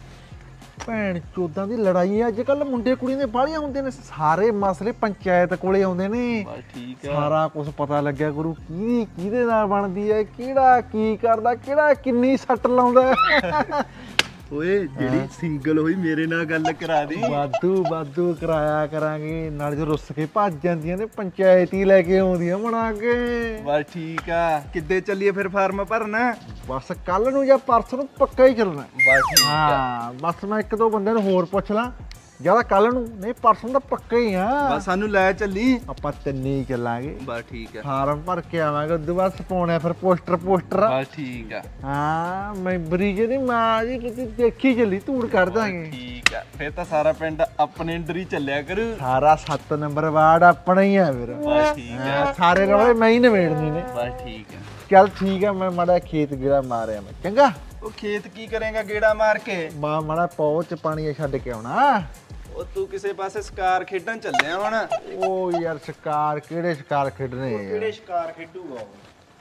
ਭੈਣ ਚੋਦਾਂ ਦੀ ਲੜਾਈ ਅੱਜ ਕੱਲ ਮੁੰਡੇ ਕੁੜੀਆਂ ਦੇ ਬਾਹਲੀਆਂ ਹੁੰਦੀਆਂ ਨੇ। ਸਾਰੇ ਮਸਲੇ ਪੰਚਾਇਤ ਕੋਲੇ ਆਉਂਦੇ ਨੇ। ਬਸ ਠੀਕ ਆ। ਸਾਰਾ ਕੁਝ ਪਤਾ ਲੱਗਿਆ ਗੁਰੂ। ਕੀ ਕਿਹਦੇ ਨਾਲ ਬਣਦੀ ਹੈ? ਕਿਹੜਾ ਕੀ ਕਰਦਾ? ਕਿਹੜਾ ਕਿੰਨੀ ਸੱਟ ਲਾਉਂਦਾ ਹੈ। ਓਏ ਜਿਹੜੀ ਸਿੰਗਲ ਹੋਈ ਮੇਰੇ ਨਾਲ ਗੱਲ ਕਰਾ ਦੀ। ਵਾਧੂ ਵਾਧੂ ਕਰਾਇਆ ਕਰਾਂਗੇ। ਨਾਲ ਜੋ ਰੁੱਸ ਕੇ ਭੱਜ ਜਾਂਦੀਆਂ ਨੇ ਪੰਚਾਇਤ ਹੀ ਲੈ ਕੇ ਆਉਂਦੀਆਂ ਬਣਾ ਕੇ। ਬਸ ਠੀਕ ਆ। ਕਿੱਦੇ ਚੱਲੀਏ ਫਿਰ ਫਾਰਮ ਭਰਨਾ? ਬਸ ਕੱਲ ਨੂੰ ਜਾਂ ਪਰਸੋਂ ਨੂੰ ਪੱਕਾ ਹੀ ਚੱਲਣਾ। ਬਸ ਠੀਕ ਆ। ਬਸ ਮੈਂ ਇੱਕ ਦੋ ਬੰਦਿਆਂ ਨੂੰ ਹੋਰ ਪੁੱਛ ਲਾਂ। ਜ਼ਿਆਦਾ ਕੱਲ ਨੂੰ ਨਹੀਂ ਪਰਸੋਂ ਤਾਂ ਪੱਕਾ ਹੀ ਆ। ਬਸ ਸਾਨੂੰ ਲੈ ਚੱਲੀ। ਆਪਾਂ ਤਿੰਨੇ ਹੀ ਚੱਲਾਂਗੇ। ਬਸ ਠੀਕ ਆ। ਫਾਰਮ ਭਰ ਕੇ ਆਵਾਂਗੇ ਉਦੋਂ ਬਾਅਦ ਸਪਾਉਣਾ ਫਿਰ ਪੋਸਟਰ ਪੋਸਟਰ। ਬਸ ਠੀਕ ਆ। ਹਾਂ ਮੈਂਬਰੀ ਜਿਹੜੀ ਮਾਂ ਜੀ ਕਿਤੇ ਦੇਖੀ ਚੱਲੀ ਧੂੜ ਕਰ ਦਾਂਗੇ। ਠੀਕ ਆ। ਫਿਰ ਤਾਂ ਸਾਰਾ ਪਿੰਡ ਆਪਣੇ ਅੰਦਰ ਹੀ ਚੱਲਿਆ ਕਰੂ। ਸਾਰਾ 7 ਨੰਬਰ ਵਾਰਡ ਆਪਣਾ ਹੀ ਆ ਫਿਰ। ਬਸ ਠੀਕ ਆ। ਸਾਰੇ ਰੌਲੇ ਮੈਂ ਹੀ ਨਵੇੜਨੀ ਨੇ। ਬਸ ਠੀਕ ਆ। ਚੱਲ ਠੀਕ ਆ ਮੈਂ ਮਾੜਾ ਖੇਤ ਗਿਰਾ ਮਾਰਿਆ ਮੈਂ। ਚੰਗਾ? ਉਹ ਖੇਤ ਕੀ ਕਰੇਗਾ ਗੇੜਾ ਮਾਰ ਕੇ? ਮਾ ਮਾੜਾ ਪੌਚ ਪਾਣੀ ਛੱਡ ਕੇ ਆਉਣਾ। ਉਹ ਤੂੰ ਕਿਸੇ ਪਾਸੇ ਸਕਾਰ ਖੇਡਣ ਚੱਲਿਆ ਹੁਣ ਉਹ ਯਾਰ ਸ਼ਿਕਾਰ ਕਿਹੜੇ ਸ਼ਿਕਾਰ ਖੇਡਣੇ ਯਾਰ? ਸ਼ਿਕਾਰ ਖੇਡੂਗਾ ਉਹ?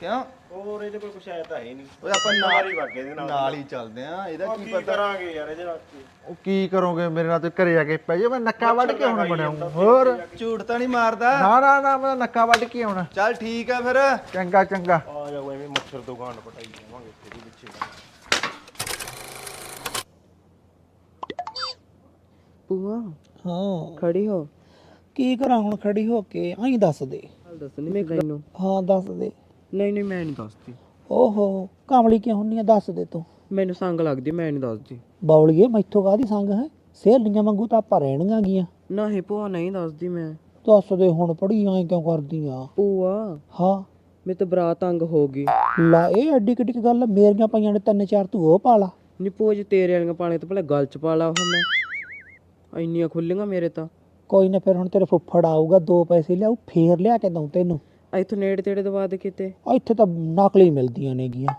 ਕਿਉਂ? ਹੋਰ ਇਹਦੇ ਕੋਲ ਕੁਛ ਆਇਆ ਤਾਂ ਹੈ ਨਹੀਂ। ਓਏ ਆਪਾਂ ਨਾਲ ਹੀ ਵਾਗੇ ਦੇ ਨਾਲ। ਨਾਲ ਹੀ ਚੱਲਦੇ ਆ ਇਹਦਾ ਉਹ ਕੀ ਕੀ ਪਤਾ? ਕਰਾਂਗੇ ਯਾਰ ਇਹਦੇ ਨਾਲ ਕੀ? ਉਹ ਕੀ ਕਰੋਗੇ ਮੇਰੇ ਨਾਲ ਤੇ ਘਰੇ ਆ ਕੇ ਪੈ ਜਾ ਮੈਂ ਨੱਕਾ ਵੱਢ ਕੇ ਆਉਣਾ ਬਣਾਉਂ ਹੋਰ? ਝੂਠ ਤਾਂ ਨਹੀਂ ਮਾਰਦਾ। ਨਾ ਨਾ ਨਾ ਮੈਂ ਨੱਕਾ ਵੱਢ ਕੇ ਆਉਣਾ। ਚੱਲ ਠੀਕ ਆ ਫਿਰ। ਚੰਗਾ ਚੰਗਾ। ਆ ਜਾਓ ਐਵੇਂ ਮੱਛਰ ਦੁਕਾਨ ਪਟਾਈ ਜਾਵਾਂਗੇ ਤੇਰੀ ਪਿੱਛੇ ਪੂਆ ਹਾਂ। ਖੜੀ ਹੋ। ਕੀ ਕਰਾਂ ਹੁਣ ਖੜੀ ਹੋ ਕੇ? ਆਈ ਦੱਸ ਦੇ। ਚੱਲ ਦੱਸ ਨਹੀਂ ਮੈਨੂੰ ਹਾਂ ਦੱਸ ਦੇ। ਨਹੀਂ ਨਹੀਂ ਮੈਂ ਨਹੀਂ ਦੱਸਦੀ। ਓਹੋ ਕਾਮਲੀ ਕਿਉਂ ਹੁੰਨੀ ਆ? ਦੱਸ ਦੇ ਤੂੰ। ਮੈਨੂੰ ਸੰਗ ਲੱਗਦੀ ਮੈਂ ਨਹੀਂ ਦੱਸਦੀ। ਬੌਲੀਏ ਮੈਥੋਂ ਕਾਹਦੀ ਸੰਗ ਹੈ? ਸਹੇਲੀਆਂ ਵਾਂਗੂ ਤਾਂ ਆਪਾਂ ਰਹਿਣੀਆਂ ਗੀਆਂ। ਨਹੀਂ ਭੂਆ ਨਹੀਂ ਦੱਸਦੀ ਮੈਂ। ਦੱਸ ਦੇ ਹੁਣ ਪੜੀ ਐਂ ਕਿਉਂ ਕਰਦੀ ਆ ਭੂਆ? ਹਾਂ। ਮੇਰੇ ਤੇ ਬਰਾਤ ਤੰਗ ਹੋ ਗਈ। ਲਾ ਇਹ ਐਡੀ ਕਿੱਡੀ ਕੁ ਗੱਲ ਆ, ਮੇਰੀਆਂ ਪਈਆਂ ਨੇ ਤਿੰਨ ਚਾਰ ਤੂੰ ਉਹ ਪਾ ਲਾ ਨੀ ਭੂਆ ਜੀ ਤੇਰੇ ਵਾਲੀਆਂ ਪਾਣੇ ਤੇ ਭਲੇ ਗਲ ਚ ਪਾ ਲਾ ਉਹ ਮੈਂ। ਇੰਨੀਆਂ ਖੁੱਲੀਆਂ ਮੇਰੇ ਤਾਂ। ਕੋਈ ਨਾ ਫਿਰ ਹੁਣ ਤੇਰੇ ਫੁੱਫੜ ਆਊਗਾ ਦੋ ਪੈਸੇ ਲਿਆਊ ਫੇਰ ਲਿਆ ਕੇ ਦਊ ਤੈਨੂੰ। ਇੱਥੋਂ ਨੇੜੇ ਤੇੜੇ ਦਵਾ ਦੇ ਕਿਤੇ। ਆ ਇੱਥੇ ਤਾਂ ਨਕਲੀ ਮਿਲਦੀਆਂ ਨੇਗੀਆਂ।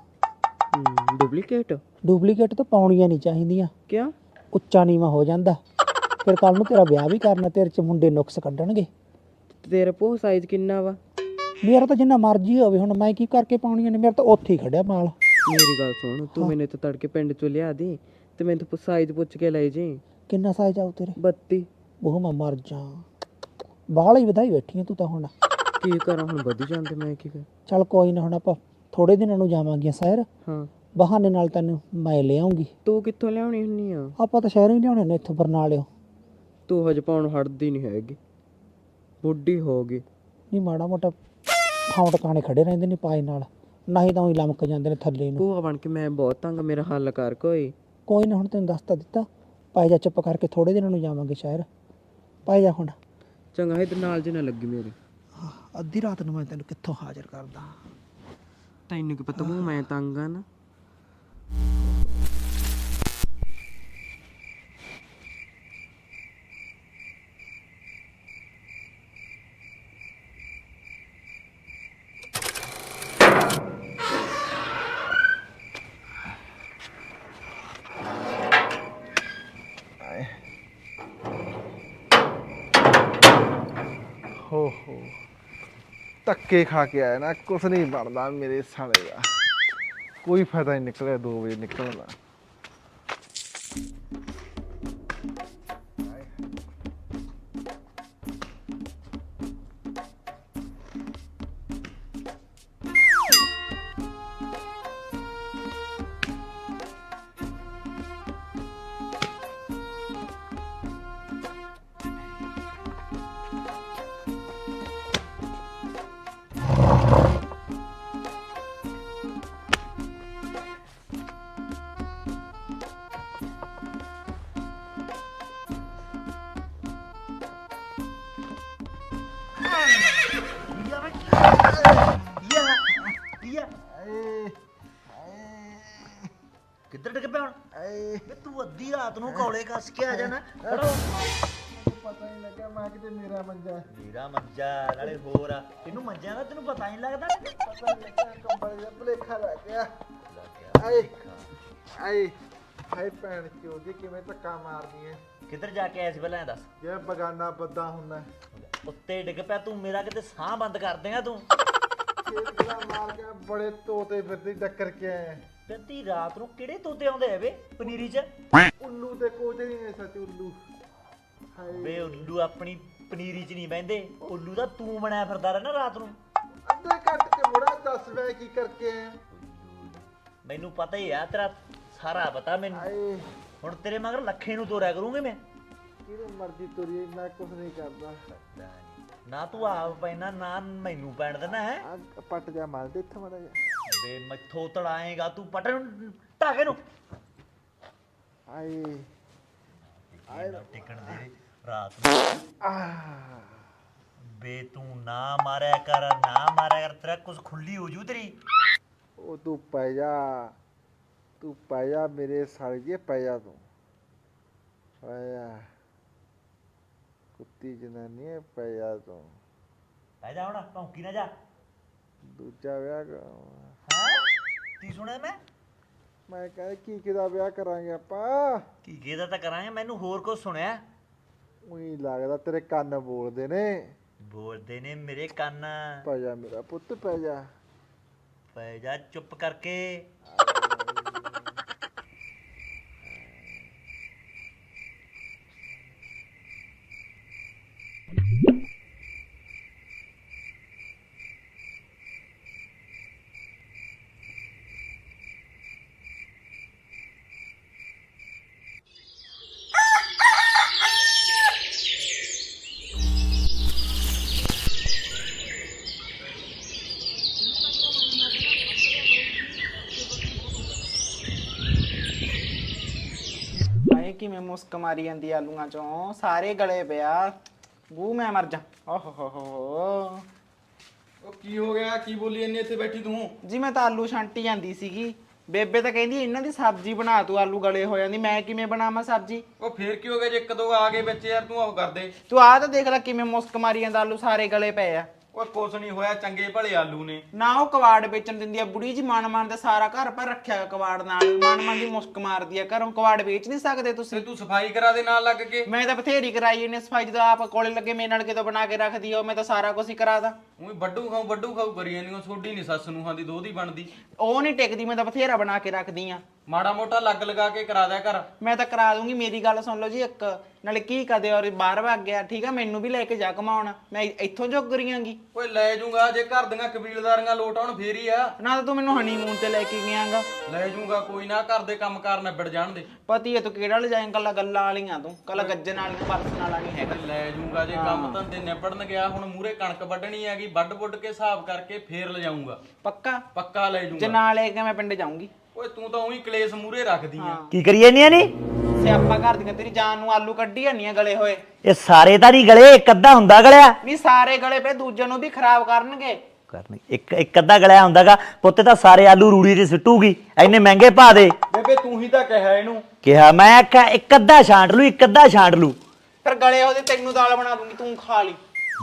ਡੁਪਲੀਕੇਟ ਡੁਪਲੀਕੇਟ ਤਾਂ ਪਾਉਣੀਆਂ ਨਹੀਂ ਚਾਹੀਦੀਆਂ। ਕਿਆ? ਉੱਚਾ ਨੀਵਾ ਹੋ ਜਾਂਦਾ। ਫਿਰ ਕੱਲ ਨੂੰ ਤੇਰਾ ਵਿਆਹ ਵੀ ਕਰਨਾ ਤੇਰੇ ਚ ਮੁੰਡੇ ਨੁਕਸ ਕੱਢਣਗੇ। ਤੇਰਾ ਭੂਆ ਸਾਈਜ਼ ਕਿੰਨਾ ਵਾ? ਮੇਰਾ ਤਾਂ ਜਿੰਨਾ ਮਰਜ਼ੀ ਹੋਵੇ ਹੁਣ ਮੈਂ ਕੀ ਕਰਕੇ ਪਾਉਣੀਆਂ ਨੇ? ਮੇਰਾ ਤਾਂ ਉੱਥੇ ਹੀ ਖੜਿਆ ਮਾਲ। ਮੇਰੀ ਗੱਲ ਸੁਣ ਤੂੰ ਮੈਨੂੰ ਤੜਕੇ ਪਿੰਡ ਚੋਂ ਲਿਆ ਦੀ। ਤੇ ਮੈਨੂੰ ਤਾਂ ਸਾਈਜ਼ ਪੁੱਛ ਕੇ ਲੈ ਜੀ। ਕਿੰਨਾ ਸਾਈਜ਼ ਆਉ ਤੇਰੇ? 32 ਉਹ ਮੈਂ ਮਰ ਜਾ। ਬਾਹਲਾ ਹੀ ਵਧਾਈ ਬੈਠੀ ਆਂ ਤੂੰ ਤਾਂ ਹੁਣ। ਕੀ ਕਰਾਂ ਹੁਣ ਵਧੀ ਜਾਂਦੇ ਮੈਂ ਕੀ ਕਰ? ਚੱਲ ਕੋਈ ਨਾ ਹੁਣ ਆਪਾਂ ਥੋੜੇ ਦਿਨਾਂ ਨੂੰ ਜਾਵਾਂਗੇ ਸ਼ਹਿਰ। ਹਾਂ। ਬਹਾਨੇ ਨਾਲ ਤੈਨੂੰ ਮੈਂ ਲਿਆਉਂਗੀ। ਤੂੰ ਕਿੱਥੋਂ ਲਿਆਉਣੀ ਹੁੰਨੀ ਆ? ਆਪਾਂ ਤਾਂ ਸ਼ਹਿਰੋਂ ਹੀ ਲਿਆਉਣੇ ਨੇ ਇੱਥੋਂ ਬਰਨਾਲਿਓ। ਤੂੰ ਹਜੇ ਪਾਉਣ ਹਟਦੀ ਨਹੀਂ ਹੈਗੀ। ਬੁੱਢੀ ਹੋ ਗਈ। ਨਹੀਂ ਮਾੜਾ ਮੋਟਾ ਖਾਉਂ ਟਿਕਾਣੇ ਖੜੇ ਰਹਿੰਦੇ ਨੇ ਪਾਏ ਨਾਲ। ਨਹੀਂ ਤਾਂ ਉਹੀ ਲਮਕ ਜਾਂਦੇ ਨੇ ਥੱਲੇ ਨੂੰ। ਭੂਆ ਬਣ ਕੇ ਮੈਂ ਬਹੁਤ ਤੰਗ ਮੇਰਾ ਹੱਲ ਕਰ ਕੋਈ। ਕੋਈ ਨਾ ਹੁਣ ਤੈਨੂੰ ਦੱਸ ਤਾਂ ਦਿੱਤਾ। ਪਾਈ ਜਾ ਚੁੱਪ ਕਰਕੇ ਥੋੜੇ ਦਿਨਾਂ ਨੂੰ ਜਾਵਾਂਗੇ ਸ਼ਹਿਰ ਪਾਈ ਜਾ ਹੁਣ। ਚੰਗਾ ਇਹਦੇ ਨਾਲ ਜੀ ਨਾ ਲੱਗੀ ਮੇਰੇ। ਅੱਧੀ ਰਾਤ ਨੂੰ ਮੈਂ ਤੈਨੂੰ ਕਿੱਥੋਂ ਹਾਜ਼ਰ ਕਰਦਾ? ਤੈਨੂੰ ਕੀ ਪਤਾ ਮੂੰਹ ਮੈਂ ਤੰਗ ਆ ਨਾ ਹੋ ਹੋ ਧੱਕੇ ਖਾ ਕੇ ਆਇਆ ਨਾ, ਕੁਛ ਨਹੀਂ ਬਣਦਾ ਮੇਰੇ ਸਾਲੇ ਦਾ। ਕੋਈ ਫਾਇਦਾ ਨਹੀਂ ਨਿਕਲਿਆ 2 ਵਜੇ ਨਿਕਲਣ ਦਾ। ਤੂੰ ਅੱਧੀ ਰਾਤ ਨੂੰ ਕੌਲੇ ਕੱਸ ਕੇ ਆ ਜਾਣਾ ਪਤਾ ਨਹੀਂ ਲੱਗਿਆ ਮੈਂ ਕਿਤੇ ਮੇਰਾ ਮੰਜਾ ਮੇਰਾ ਮੰਜਾ ਨਾਲੇ ਹੋਰ ਆ। ਤੈਨੂੰ ਮੰਜਿਆਂ ਦਾ ਤੈਨੂੰ ਪਤਾ ਨਹੀਂ ਲੱਗਦਾ। ਪਤਾ ਨਹੀਂ ਲੱਗਿਆ ਕੰਬਲ ਜਿਹਾ ਭੁਲੇਖਾ ਲੱਗ ਗਿਆ ਆਏ ਆਏ। ਹਾਏ ਭੈਣ ਚੋਦੀ ਕਿਵੇਂ ਧੱਕਾ ਮਾਰਦੀ ਐ? ਕਿੱਧਰ ਜਾ ਕੇ ਆਇਆ ਸੀ ਪਹਿਲਾਂ ਇਹ ਦੱਸ। ਜੇ ਬਗਾਨਾ ਬੱਦਾ ਹੁੰਦਾ। ਉੱਤੇ ਡਿੱਗ ਪਿਆ ਤੂੰ ਮੇਰਾ ਕਿਤੇ ਸਾਹ ਬੰਦ ਕਰ ਦੇਗਾ ਤੂੰ। ਦਾ ਮਾਰ ਕੇ ਬੜੇ ਤੋਤੇ ਫਿਰਦੀ ਟੱਕਰ ਕੇ ਆਏ ਤੇ ਅੱਧੀ ਰਾਤ ਨੂੰ ਕਿਹੜੇ ਤੋਤੇ ਆਉਂਦੇ ਆ ਵੇ ਪਨੀਰੀ 'ਚ? ਉੱਲੂ ਤੇ ਕੋਚ ਨਹੀਂ ਐ ਸੱਚ ਉੱਲੂ। ਵੇ ਉੱਲੂ ਆਪਣੀ ਪਨੀਰੀ 'ਚ ਨਹੀਂ ਬਹਿੰਦੇ। ਉੱਲੂ ਦਾ ਤੂੰ ਬਣਿਆ ਫਿਰਦਾ ਰਹਿਣਾ ਰਾਤ ਨੂੰ। ਅੱਧੇ ਘੱਟ ਕੇ ਮੁੜਾ ਦੱਸ ਵੇ ਕੀ ਕਰਕੇ ਮੈਨੂੰ ਪਤਾ ਹੀ ਆ ਤੇਰਾ ਸਾਰਾ ਪਤਾ ਮੈਨੂੰ। ਹੁਣ ਤੇਰੇ ਮਗਰ ਲੱਖੇ ਨੂੰ ਤੋਰਿਆ ਕਰੂੰਗੇ ਮੈਂ। ਕਿਹਨੂੰ ਮਰਜ਼ੀ ਤੁਰੀ ਮੈਂ ਕੁਝ ਨਹੀਂ ਕਰਦਾ। ਨਾ ਤੂੰ ਆਪ ਪੈਣਾ ਨਾ ਮੈਨੂੰ ਪੈਣ ਦੇਣਾ ਹੈ। ਪੱਟ ਜਾ ਮਾਰ ਦੇ ਇੱਥੇ ਮੜਾ ਜਾ ਵੇ ਮੈਥੋਂ ਤੜਾਏਗਾ ਤੂੰ ਪਟੇ ਨੂੰ ਢਾਕੇ ਨੂੰ। ਹਾਏ ਆਏ ਟਿਕਣ ਦੇ ਰਾਤ ਨੂੰ। ਵੇ ਤੂੰ ਨਾ ਮਾਰਿਆ ਕਰ ਨਾ ਮਾਰਿਆ ਕਰ ਤੇਰਾ ਕੁਝ ਖੁੱਲੀ ਹੋ ਜੂ ਤੇਰੀ। ਉਹ ਤੂੰ ਪੈ ਜਾ ਤੂੰ ਪੈ ਜਾ ਮੇਰੇ ਸਾਲੀਏ ਪੈ ਜਾ ਤੂੰ। ਪੈ ਜਾ। ਕੁੱਤੀ ਜਨਾਨੀ ਪੈ ਜਾ ਤੂੰ। ਪੈ ਜਾ ਹੁਣ ਭੌਂਕੀ ਨਾ ਜਾ। ਦੂਜਾ ਵਿਆਹ ਕਰਾਉਣਾ ਕੀ ਸੁਣਿਆ ਮੈਂ? ਮੈਂ ਕਹਿੰਦਾ ਕੀ ਕਿਦਾ ਵਿਆਹ ਕਰਾਂਗੇ ਆਪਾਂ? ਕੀ ਕਿਹਦਾ ਤਾਂ ਕਰਾਂਗੇ? ਮੈਨੂੰ ਹੋਰ ਕੁਝ ਸੁਣਿਆ। ਉਹੀ ਲੱਗਦਾ ਤੇਰੇ ਕੰਨ ਬੋਲਦੇ ਨੇ। ਬੋਲਦੇ ਨੇ ਮੇਰੇ ਕੰਨ। ਪੈ ਜਾ ਮੇਰਾ ਪੁੱਤ ਪੈ ਜਾ। ਪੈ ਜਾ ਚੁੱਪ ਕਰਕੇ ਆਏ ਕਿਵੇਂ ਮੁਸਕ ਮਾਰੀ ਜਾਂਦੀ ਆਲੂਆਂ ਚੋਂ? ਸਾਰੇ ਗਲੇ ਪਿਆ ਬੂ ਮੈਂ ਮਰ ਜਾ। ਓਹ ਹੋ ਹੋ ਹੋ। ਉਹ ਕੀ ਹੋ ਗਿਆ? ਕੀ ਬੋਲੀ ਇੰਨੀ ਇੱਥੇ ਬੈਠੀ ਤੂੰ? ਜੀ ਮੈਂ ਤਾਂ ਆਲੂ ਛਾਂਟੀ ਜਾਂਦੀ ਸੀਗੀ। ਬੇਬੇ ਤਾਂ ਕਹਿੰਦੀ ਇਹਨਾਂ ਦੀ ਸਬਜ਼ੀ ਬਣਾ ਤੂੰ ਆਲੂ ਗਲੇ ਹੋ ਜਾਂਦੀ। ਮੈਂ ਕਿਵੇਂ ਬਣਾਵਾਂ ਸਬਜ਼ੀ? ਉਹ ਫੇਰ ਕੀ ਹੋ ਗਿਆ? ਜੇ ਇੱਕ ਦੋ ਆ ਗਏ ਵਿੱਚ ਯਾਰ ਤੂੰ ਉਹ ਕਰ ਦੇ। ਤੂੰ ਆਹ ਤਾਂ ਦੇਖ ਲੈ ਕਿਵੇਂ ਮੁਸਕ ਮਾਰੀ ਜਾਂਦਾ ਆਲੂ ਸਾਰੇ ਗਲੇ ਪਏ ਆ। ਉਹ ਕੁਛ ਨਹੀਂ ਹੋਇਆ ਚੰਗੇ ਭਲੇ ਆਲੂ ਨੇ। ਨਾ ਉਹ ਕਵਾੜ ਵੇਚਣ ਦਿੰਦੀ ਆ ਬੁੜੀ ਜੀ ਮਨ ਮਨ ਤੇ ਸਾਰਾ ਘਰ ਪਰ ਰੱਖਿਆ ਕਵਾੜ ਨਾਲ। ਮਨ ਮਨ ਦੀ ਮੁਸਕ ਮਾਰਦੀ ਆ ਘਰੋਂ ਕਵਾੜ ਵੇਚ ਨਹੀਂ ਸਕਦੇ ਤੇ ਤੁਸੀਂ। ਤੂੰ ਸਫ਼ਾਈ ਕਰਾ ਦੇ ਨਾਲ ਲੱਗ ਕੇ। ਮੈਂ ਤਾਂ ਬਥੇਰੀ ਕਰਾਈ ਇਹਨੇ ਸਫ਼ਾਈ ਜਦੋਂ ਆਪ ਕੋਲੇ ਲੱਗੇ ਮੇਰੇ ਨਾਲ ਕਿਤੋਂ ਬਣਾ ਕੇ ਰੱਖਦੀ ਆ ਉਹ ਮੈਂ ਤਾਂ ਸਾਰਾ ਕੁਝ ਹੀ ਕਰਾਦਾ ਉਹੀ ਵੱਡੂ ਖਾਉ ਵੱਡੂ ਖਾਉ ਕਰੀ ਜਾਂਦੀ ਉਹ ਛੋਡੀ ਨਹੀਂ ਸੱਸ ਨੂੰ ਹਾਂ ਦੀ ਦੋਦੀ ਬਣਦੀ। ਉਹ ਨਹੀਂ ਟਿਕਦੀ ਮੈਂ ਤਾਂ ਬਥੇਰਾ ਬਣਾ ਕੇ ਰੱਖਦੀ ਆ। ਮਾੜਾ ਮੋਟਾ ਲੱਗ ਲਗਾ ਕੇ ਕਰਾ ਦਿਆ ਕਰ। ਮੈਂ ਤਾਂ ਕਰਾ ਦੂੰਗੀ ਮੇਰੀ ਗੱਲ ਸੁਣ ਲਓ ਜੀ ਇੱਕ। ਨਾਲੇ ਕੀ ਕਦੇ ਔਰ ਬਾਹਰ ਵਗ ਗਿਆ ਠੀਕ ਆ? ਮੈਨੂੰ ਵੀ ਲੈ ਕੇ ਜਾ ਕਮਾਉਣ। ਮੈਂ ਇੱਥੋਂ ਜੋਗ ਕਰੀਆਂਗੀ ਓਏ ਲੈ ਜੂੰਗਾ ਜੇ ਘਰ ਦੀਆਂ ਕਬੀਲਦਾਰੀਆਂ ਲੋਟ ਆਉਣ ਫੇਰ ਹੀ ਆ। ਨਾ ਤਾਂ ਤੂੰ ਮੈਨੂੰ ਹਨੀਮੂਨ ਤੇ ਲੈ ਕੇ ਗਿਆਂਗਾ। ਲੈ ਜੂੰਗਾ ਕੋਈ ਨਾ ਘਰ ਦੇ ਕੰਮ ਕਾਰ ਨਿਬੜ ਜਾਣ ਦੇ। ਪਤੀ ਹੈ ਤੂੰ ਕਿਹੜਾ ਲੈ ਜਾਏਂ ਕੱਲਾ ਗੱਲਾਂ ਵਾਲੀਆਂ ਤੂੰ? ਕੱਲਾ ਗੱਜਣ ਵਾਲੀਆਂ ਪਰਸਨ ਵਾਲਾ ਨਹੀਂ ਹੈਗਾ ਲੈ ਜੂੰਗਾ ਜੇ ਕੰਮ ਧੰਦੇ ਨਿਬੜਨ ਗਿਆ ਹੁਣ ਮੂਰੇ ਕਣਕ ਵੱਢਣੀ ਹੈਗੀ ਵੱਢ ਵੁੱਢ ਕੇ ਹਿਸਾਬ ਕਰਕੇ ਫੇਰ ਲਿਜਾਊਂਗਾ। ਪੱਕਾ? ਪੱਕਾ ਲੈ ਜੇ ਜੂੰਗਾ। ਨਾ ਲੈ ਕੇ ਮੈਂ ਪਿੰਡ ਜਾਊਂਗੀ? ਓਏ ਤੂੰ ਤਾਂ ਉਹੀ ਕਲੇਸ਼ ਮੂਰੇ ਰੱਖਦੀ ਆ। ਕੀ ਕਰੀ ਜਾਂਦੀਆਂ ਨੀ? ਸਿਆਪਾ ਕਰ ਦੀਆਂ ਤੇਰੀ ਜਾਨ ਨੂੰ ਆਲੂ ਕੱਢੀ ਜਾਂਦੀਆਂ ਗਲੇ ਹੋਏ। ਇਹ ਸਾਰੇ ਤਾਂ ਨਹੀਂ ਗਲੇ ਇੱਕ ਅੱਧਾ ਹੁੰਦਾ ਗਲਿਆ। ਨਹੀਂ ਸਾਰੇ ਗਲੇ ਪਏ ਦੂਜੇ ਨੂੰ ਵੀ ਖਰਾਬ ਕਰਨਗੇ। ਕਰਨੀ ਇੱਕ ਇੱਕ ਅੱਧਾ ਗਲਿਆ ਹੁੰਦਾਗਾ। ਪੁੱਤੇ ਤਾਂ ਸਾਰੇ ਆਲੂ ਰੂੜੀ 'ਚ ਸਿੱਟੂਗੀ। ਐਨੇ ਮਹਿੰਗੇ ਭਾ ਦੇ। ਬੇਬੇ ਤੂੰ ਹੀ ਤਾਂ ਕਿਹਾ ਇਹਨੂੰ। ਕਿਹਾ ਮੈਂ ਆਖਿਆ ਇੱਕ ਅੱਧਾ ਛਾਂਟ ਲੂ ਇੱਕ ਅੱਧਾ ਛਾਂਟ ਲੂ ਪਰ ਗਲੇ ਉਹਦੇ ਤੈਨੂੰ ਦਾਲ ਬਣਾ ਦੂੰਗੀ ਤੂੰ ਖਾ ਲਈ।